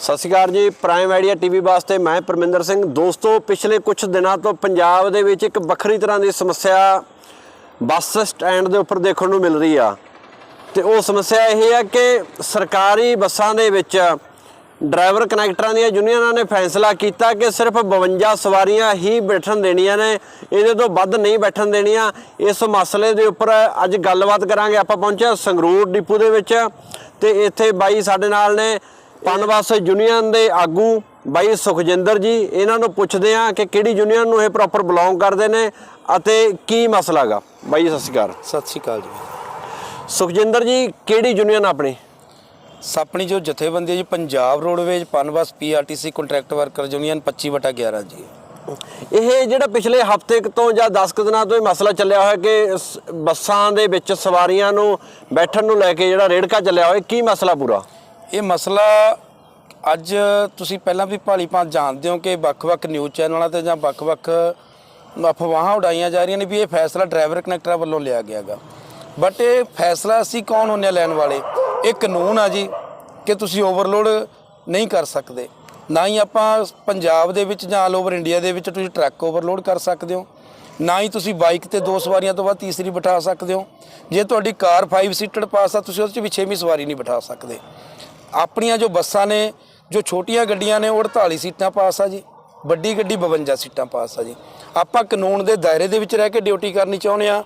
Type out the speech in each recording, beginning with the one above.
ਸਤਿ ਸ਼੍ਰੀ ਅਕਾਲ ਜੀ prime idea TV ਵਾਸਤੇ ਮੈਂ ਪਰਮਿੰਦਰ ਸਿੰਘ। ਦੋਸਤੋ, ਪਿਛਲੇ ਕੁਝ ਦਿਨਾਂ ਤੋਂ ਪੰਜਾਬ ਦੇ ਵਿੱਚ ਇੱਕ ਵੱਖਰੀ ਤਰ੍ਹਾਂ ਦੀ ਸਮੱਸਿਆ ਬੱਸ ਸਟੈਂਡ ਦੇ ਉੱਪਰ ਦੇਖਣ ਨੂੰ ਮਿਲ ਰਹੀ ਆ। ਤੇ ਉਹ ਸਮੱਸਿਆ ਇਹ ਆ ਕਿ ਸਰਕਾਰੀ ਬੱਸਾਂ ਦੇ ਵਿੱਚ ਡਰਾਈਵਰ ਕਨੈਕਟਰਾਂ ਦੀਆਂ ਯੂਨੀਅਨਾਂ ਨੇ ਫੈਸਲਾ ਕੀਤਾ ਕਿ ਸਿਰਫ 52 ਸਵਾਰੀਆਂ ਹੀ ਬੈਠਣ ਦੇਣੀਆਂ ਨੇ, ਇਹਦੇ ਤੋਂ ਵੱਧ ਨਹੀਂ ਬੈਠਣ ਦੇਣੀਆਂ। ਇਸ ਮਸਲੇ ਦੇ ਉੱਪਰ ਅੱਜ ਗੱਲਬਾਤ ਕਰਾਂਗੇ। ਆਪਾਂ ਪਹੁੰਚਿਆ ਸੰਗਰੂਰ ਡਿਪੂ ਦੇ ਵਿੱਚ ਤੇ ਇੱਥੇ ਬਾਈ ਸਾਡੇ ਨਾਲ ਨੇ। ਪਨਵਾਸ ਯੂਨੀਅਨ ਦੇ ਆਗੂ ਬਾਈ ਸੁਖਜਿੰਦਰ ਜੀ ਇਹਨਾਂ ਨੂੰ ਪੁੱਛਦੇ ਆ ਕਿ ਕਿਹੜੀ ਯੂਨੀਅਨ ਨੂੰ ਇਹ ਪ੍ਰੋਪਰ ਬਿਲੋਂਗ ਕਰਦੇ ਨੇ ਅਤੇ ਕੀ ਮਸਲਾ ਹੈਗਾ? ਬਾਈ ਸਤਿ ਸ਼੍ਰੀ ਅਕਾਲ। ਸਤਿ ਸ਼੍ਰੀ ਅਕਾਲ ਜੀ। ਸੁਖਜਿੰਦਰ ਜੀ ਕਿਹੜੀ ਯੂਨੀਅਨ ਆਪਣੀ? ਆਪਣੀ ਜੋ ਜਥੇਬੰਦੀ ਹੈ ਜੀ Punjab roadways Punbus PRTC contract worker union 25 ਵਟਾ 11 ਜੀ। ਇਹ ਜਿਹੜਾ ਪਿਛਲੇ ਹਫ਼ਤੇ ਤੋਂ ਜਾਂ 10 ਕੁ ਦਿਨਾਂ ਤੋਂ ਇਹ ਮਸਲਾ ਚੱਲਿਆ ਹੋਇਆ ਕਿ ਬੱਸਾਂ ਦੇ ਵਿੱਚ ਸਵਾਰੀਆਂ ਨੂੰ ਬੈਠਣ ਨੂੰ ਲੈ ਕੇ ਜਿਹੜਾ ਰੇੜਕਾ ਚੱਲਿਆ ਹੋਇਆ ਕੀ ਮਸਲਾ ਪੂਰਾ? ਇਹ ਮਸਲਾ ਅੱਜ ਤੁਸੀਂ ਪਹਿਲਾਂ ਵੀ ਭਾਲੀ ਭਾਂ ਜਾਣਦੇ ਹੋ ਕਿ ਵੱਖ-ਵੱਖ ਨਿਊਜ਼ ਚੈਨਲਾਂ ਤੇ ਜਾਂ ਵੱਖ-ਵੱਖ ਅਫਵਾਹਾਂ ਉਡਾਈਆਂ ਜਾ ਰਹੀਆਂ ਨੇ ਵੀ ਇਹ ਫੈਸਲਾ ਡਰਾਈਵਰ ਕਨੈਕਟਰਾਂ ਵੱਲੋਂ ਲਿਆ ਗਿਆਗਾ। ਬਟ ਇਹ ਫੈਸਲਾ ਅਸੀਂ ਕੌਣ ਹੁੰਨੇ ਆ ਲੈਣ ਵਾਲੇ? ਇਹ ਕਾਨੂੰਨ ਆ ਜੀ ਕਿ ਤੁਸੀਂ ਓਵਰਲੋਡ ਨਹੀਂ ਕਰ ਸਕਦੇ। ਨਾ ਹੀ ਆਪਾਂ ਪੰਜਾਬ ਦੇ ਵਿੱਚ ਜਾਂ ਆਲ ਓਵਰ ਇੰਡੀਆ ਦੇ ਵਿੱਚ ਤੁਸੀਂ ਟਰੱਕ ਓਵਰਲੋਡ ਕਰ ਸਕਦੇ ਹੋ। ਨਾ ਹੀ ਤੁਸੀਂ ਬਾਈਕ ਤੇ ਦੋ ਸਵਾਰੀਆਂ ਤੋਂ ਬਾਅਦ ਤੀਸਰੀ ਬਿਠਾ ਸਕਦੇ ਹੋ। ਜੇ ਤੁਹਾਡੀ ਕਾਰ 5 ਸੀਟਡ ਪਾਸ ਆ, ਤੁਸੀਂ ਉਹਦੇ 'ਚ ਵੀ 6ਵੀਂ ਸਵਾਰੀ ਨਹੀਂ ਬਿਠਾ ਸਕਦੇ। ਆਪਣੀਆਂ ਜੋ ਬੱਸਾਂ ਨੇ, ਜੋ ਛੋਟੀਆਂ ਗੱਡੀਆਂ ਨੇ, ਉਹ 48 ਸੀਟਾਂ ਪਾਸ ਆ ਜੀ। ਵੱਡੀ ਗੱਡੀ 52 ਸੀਟਾਂ ਪਾਸ ਆ ਜੀ। ਆਪਾਂ ਕਾਨੂੰਨ ਦੇ ਦਾਇਰੇ ਦੇ ਵਿੱਚ ਰਹਿ ਕੇ ਡਿਊਟੀ ਕਰਨੀ ਚਾਹੁੰਦੇ ਆ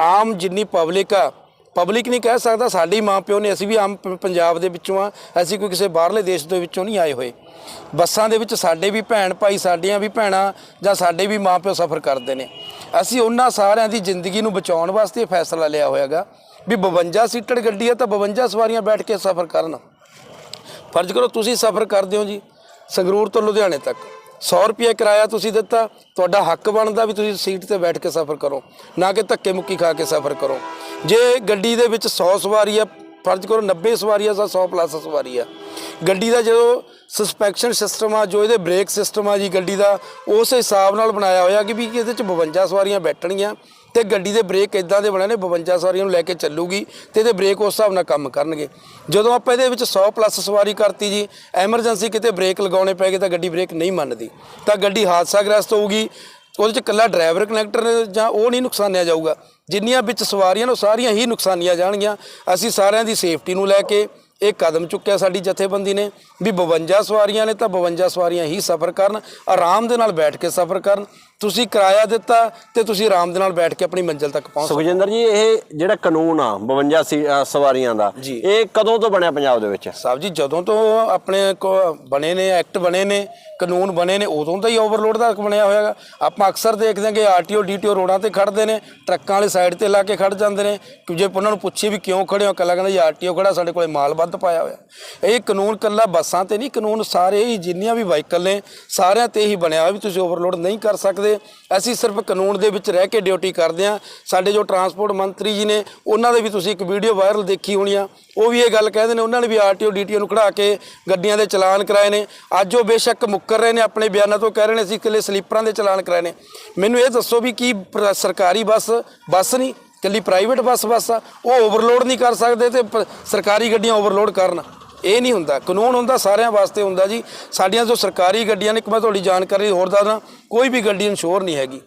ਆਮ ਜਿੰਨੀ ਪਬਲਿਕ ਆ ਪਬਲਿਕ ਨਹੀਂ ਕਹਿ ਸਕਦਾ, ਸਾਡੇ ਮਾਂ ਪਿਓ ਨੇ, ਅਸੀਂ ਵੀ ਆਮ ਪ- ਪੰਜਾਬ ਦੇ ਵਿੱਚੋਂ ਆ, ਅਸੀਂ ਕੋਈ ਕਿਸੇ ਬਾਹਰਲੇ ਦੇਸ਼ ਦੇ ਵਿੱਚੋਂ ਨਹੀਂ ਆਏ ਹੋਏ। ਬੱਸਾਂ ਦੇ ਵਿੱਚ ਸਾਡੇ ਵੀ ਭੈਣ ਭਾਈ, ਸਾਡੀਆਂ ਵੀ ਭੈਣਾਂ ਜਾਂ ਸਾਡੇ ਵੀ ਮਾਂ ਪਿਓ ਸਫ਼ਰ ਕਰਦੇ ਨੇ। ਅਸੀਂ ਉਹਨਾਂ ਸਾਰਿਆਂ ਦੀ ਜ਼ਿੰਦਗੀ ਨੂੰ ਬਚਾਉਣ ਵਾਸਤੇ ਇਹ ਫੈਸਲਾ ਲਿਆ ਹੋਇਆਗਾ ਵੀ 52 ਸੀਟਡ ਗੱਡੀ ਹੈ ਤਾਂ 52 ਸਵਾਰੀਆਂ ਬੈਠ ਕੇ ਸਫ਼ਰ ਕਰਨ। ਫਰਜ਼ ਕਰੋ ਤੁਸੀਂ ਸਫ਼ਰ ਕਰਦੇ ਹੋ ਜੀ, ਸੰਗਰੂਰ ਤੋਂ ਲੁਧਿਆਣੇ ਤੱਕ। 100 ਰੁਪਏ ਕਿਰਾਇਆ ਤੁਸੀਂ ਦਿੱਤਾ, ਤੁਹਾਡਾ ਹੱਕ ਬਣਦਾ ਵੀ ਤੁਸੀਂ ਸੀਟ ਤੇ ਬੈਠ ਕੇ ਸਫ਼ਰ ਕਰੋ, ਨਾ ਕਿ ਧੱਕੇ ਮੁੱਕੀ ਖਾ ਕੇ ਸਫ਼ਰ ਕਰੋ। ਜੇ ਗੱਡੀ ਦੇ ਵਿੱਚ 100 ਸਵਾਰੀ ਆ, ਫਰਜ਼ ਕਰੋ 90 ਸਵਾਰੀ ਆ ਤਾਂ 100 ਪਲੱਸ ਸਵਾਰੀ ਆ। ਗੱਡੀ ਦਾ ਜਦੋਂ ਸਸਪੈਕਸ਼ਨ ਸਿਸਟਮ ਆ, ਜੋ ਇਹਦੇ ਬ੍ਰੇਕ ਸਿਸਟਮ ਆ ਜੀ ਗੱਡੀ ਦਾ, ਉਸ ਹਿਸਾਬ ਨਾਲ ਬਣਾਇਆ ਹੋਇਆ ਕਿ ਵੀ ਇਹਦੇ ਚ 52 ਸਵਾਰੀਆਂ ਬੈਠਣਗੀਆਂ। ਤੇ ਗੱਡੀ ਦੇ ਬ੍ਰੇਕ ਇਦਾਂ ਦੇ ਬਣੇ ਨੇ 52 ਸਵਾਰੀਆਂ ਨੂੰ ਲੈ ਕੇ ਚੱਲੂਗੀ ਤੇ ਇਹਦੇ ਬ੍ਰੇਕ ਉਸ ਹਿਸਾਬ ਨਾਲ ਕੰਮ ਕਰਨਗੇ। ਜਦੋਂ ਆਪਾਂ ਇਹਦੇ ਵਿੱਚ 100 ਪਲੱਸ ਸਵਾਰੀ ਕਰਤੀ ਜੀ, ਐਮਰਜੈਂਸੀ ਕਿਤੇ ਬ੍ਰੇਕ ਲਗਾਉਣੇ ਪੈ ਗਏ ਤਾਂ ਗੱਡੀ ਬ੍ਰੇਕ ਨਹੀਂ ਮੰਨਦੀ। ਤਾਂ ਗੱਡੀ ਹਾਦਸਾਗ੍ਰਸਤ ਹੋਊਗੀ, ਉਹਦੇ ਚ ਇਕੱਲਾ ਡਰਾਈਵਰ ਕਨੈਕਟਰ ਨੇ ਜਾਂ ਉਹ ਨਹੀਂ ਨੁਕਸਾਨਿਆ ਜਾਊਗਾ। ਜਿੰਨੀਆਂ ਵਿੱਚ ਸਵਾਰੀਆਂ ਨੇ ਸਾਰੀਆਂ ਹੀ ਨੁਕਸਾਨੀਆਂ ਜਾਣਗੀਆਂ। ਅਸੀਂ ਸਾਰਿਆਂ ਦੀ ਸੇਫਟੀ ਨੂੰ ਲੈ ਕੇ ਇਹ ਕਦਮ ਚੁੱਕਿਆ ਸਾਡੀ ਜਥੇਬੰਦੀ ਨੇ ਵੀ 52 ਸਵਾਰੀਆਂ ਨੇ ਤਾਂ 52 ਸਵਾਰੀਆਂ ਹੀ ਸਫ਼ਰ ਕਰਨ, ਆਰਾਮ ਦੇ ਨਾਲ ਬੈਠ ਕੇ ਸਫ਼ਰ ਕਰਨ। ਤੁਸੀਂ ਕਿਰਾਇਆ ਦਿੱਤਾ ਤੇ ਤੁਸੀਂ ਆਰਾਮ ਦੇ ਨਾਲ ਬੈਠ ਕੇ ਆਪਣੀ ਮੰਜ਼ਿਲ ਤੱਕ ਪਹੁੰਚ ਸੁਖਜਿੰਦਰ ਜੀ ਇਹ ਜਿਹੜਾ ਕਾਨੂੰਨ ਆ 52 ਸੀ- ਅ, ਸਵਾਰੀਆਂ ਦਾ। ਇਹ ਕਦੋਂ ਤੋਂ ਬਣਿਆ ਪੰਜਾਬ ਦੇ ਵਿੱਚ? ਸਾਹਿਬ ਜੀ ਜਦੋਂ ਤੋਂ ਆਪਣੇ ਕੋ- ਬਣੇ ਨੇ ਐਕਟ ਬਣੇ ਨੇ ਕਾਨੂੰਨ ਬਣੇ ਨੇ ਉਦੋਂ ਦਾ ਹੀ ਓਵਰਲੋਡ ਦਾ ਬਣਿਆ ਹੋਇਆਗਾ ਆਪਾਂ ਅਕਸਰ ਦੇਖਦੇ ਹਾਂ ਕਿ ਆਰਟੀਓ ਡੀਟੀਓ ਰੋਡਾਂ ਤੇ ਖੜਦੇ ਨੇ ਟਰੱਕਾਂ ਵਾਲੇ ਸਾਈਡ ਤੇ ਲਾ ਕੇ ਖੜ ਜਾਂਦੇ ਨੇ। ਕਿ ਜੇ ਉਹਨਾਂ ਨੂੰ ਪੁੱਛੇ ਵੀ ਕਿਉਂ ਖੜੇ ਹੋ ਕੱਲਾ ਕਹਿੰਦਾ ਜੀ ਆਰਟੀਓ ਖੜਾ ਸਾਡੇ ਕੋਲੇ ਮਾਲ ਵੱਧ ਪਾਇਆ ਹੋਇਆ। ਇਹ ਕਾਨੂੰਨ ਕੱਲਾ ਬੱਸਾਂ ਤੇ ਨਹੀਂ ਕਾਨੂੰਨ ਸਾਰੇ ਹੀ ਜਿੰਨੀਆਂ ਵੀ ਵਾਹੀਕਲ ਨੇ ਸਾਰਿਆਂ ਤੇ ਹੀ ਬਣਿਆ ਹੋਇਆ ਵੀ ਤੁਸੀਂ ਓਵਰਲੋਡ ਨਹੀਂ ਕਰ ਸਕਦੇ। ਅਸੀਂ ਸਿਰਫ ਕਾਨੂੰਨ ਦੇ ਵਿੱਚ ਰਹਿ ਕੇ ਡਿਊਟੀ ਕਰਦੇ ਹਾਂ। ਸਾਡੇ ਜੋ ਟਰਾਂਸਪੋਰਟ ਮੰਤਰੀ ਜੀ ਨੇ, ਉਹਨਾਂ ਦੇ ਵੀ ਤੁਸੀਂ ਇੱਕ ਵੀਡੀਓ ਵਾਇਰਲ ਦੇਖੀ ਹੋਣੀ ਆ। ਉਹ ਵੀ ਇਹ ਗੱਲ ਕਹਿੰਦੇ ਨੇ, ਉਹਨਾਂ ਨੇ ਵੀ ਆਰਟੀਓ ਡੀਟੀਓ ਨੂੰ ਖੜਾ ਕੇ ਗੱਡੀਆਂ ਦੇ ਚਲਾਨ ਕਰਾਏ ਨੇ। ਅੱਜ ਉਹ ਬੇਸ਼ੱਕ ਮੁੱਕਰ ਰਹੇ ਨੇ ਆਪਣੇ ਬਿਆਨਾਂ ਤੋਂ ਕਹਿ ਰਹੇ ਨੇ ਅਸੀਂ ਇਕੱਲੇ ਸਲੀਪਰਾਂ ਦੇ ਚਲਾਨ ਕਰਾਏ ਨੇ। ਮੈਨੂੰ ਇਹ ਦੱਸੋ ਵੀ ਕੀ ਪ੍ਰ- ਸਰਕਾਰੀ ਬੱਸ ਬੱਸ ਨਹੀਂ, ਇਕੱਲੀ ਪ੍ਰਾਈਵੇਟ ਬੱਸ ਬੱਸ ਆ। ਉਹ ਓਵਰਲੋਡ ਨਹੀਂ ਕਰ ਸਕਦੇ ਤੇ ਸਰਕਾਰੀ ਗੱਡੀਆਂ ਓਵਰਲੋਡ ਕਰਨ। ਇਹ ਨਹੀਂ ਹੁੰਦਾ। ਕਾਨੂੰਨ ਹੁੰਦਾ, ਸਾਰਿਆਂ ਵਾਸਤੇ ਹੁੰਦਾ ਜੀ। ਸਾਡੀਆਂ ਜੋ ਸਰਕਾਰੀ ਗੱਡੀਆਂ ਨੇ, ਇੱਕ ਮੈਂ ਤੁਹਾਡੀ ਜਾਣਕਾਰੀ ਹੋਰ ਦੱਸਦਾ ਕੋਈ ਵੀ ਗੱਡੀ ਇਨਸ਼ੋਰ ਨਹੀਂ ਹੈਗੀ।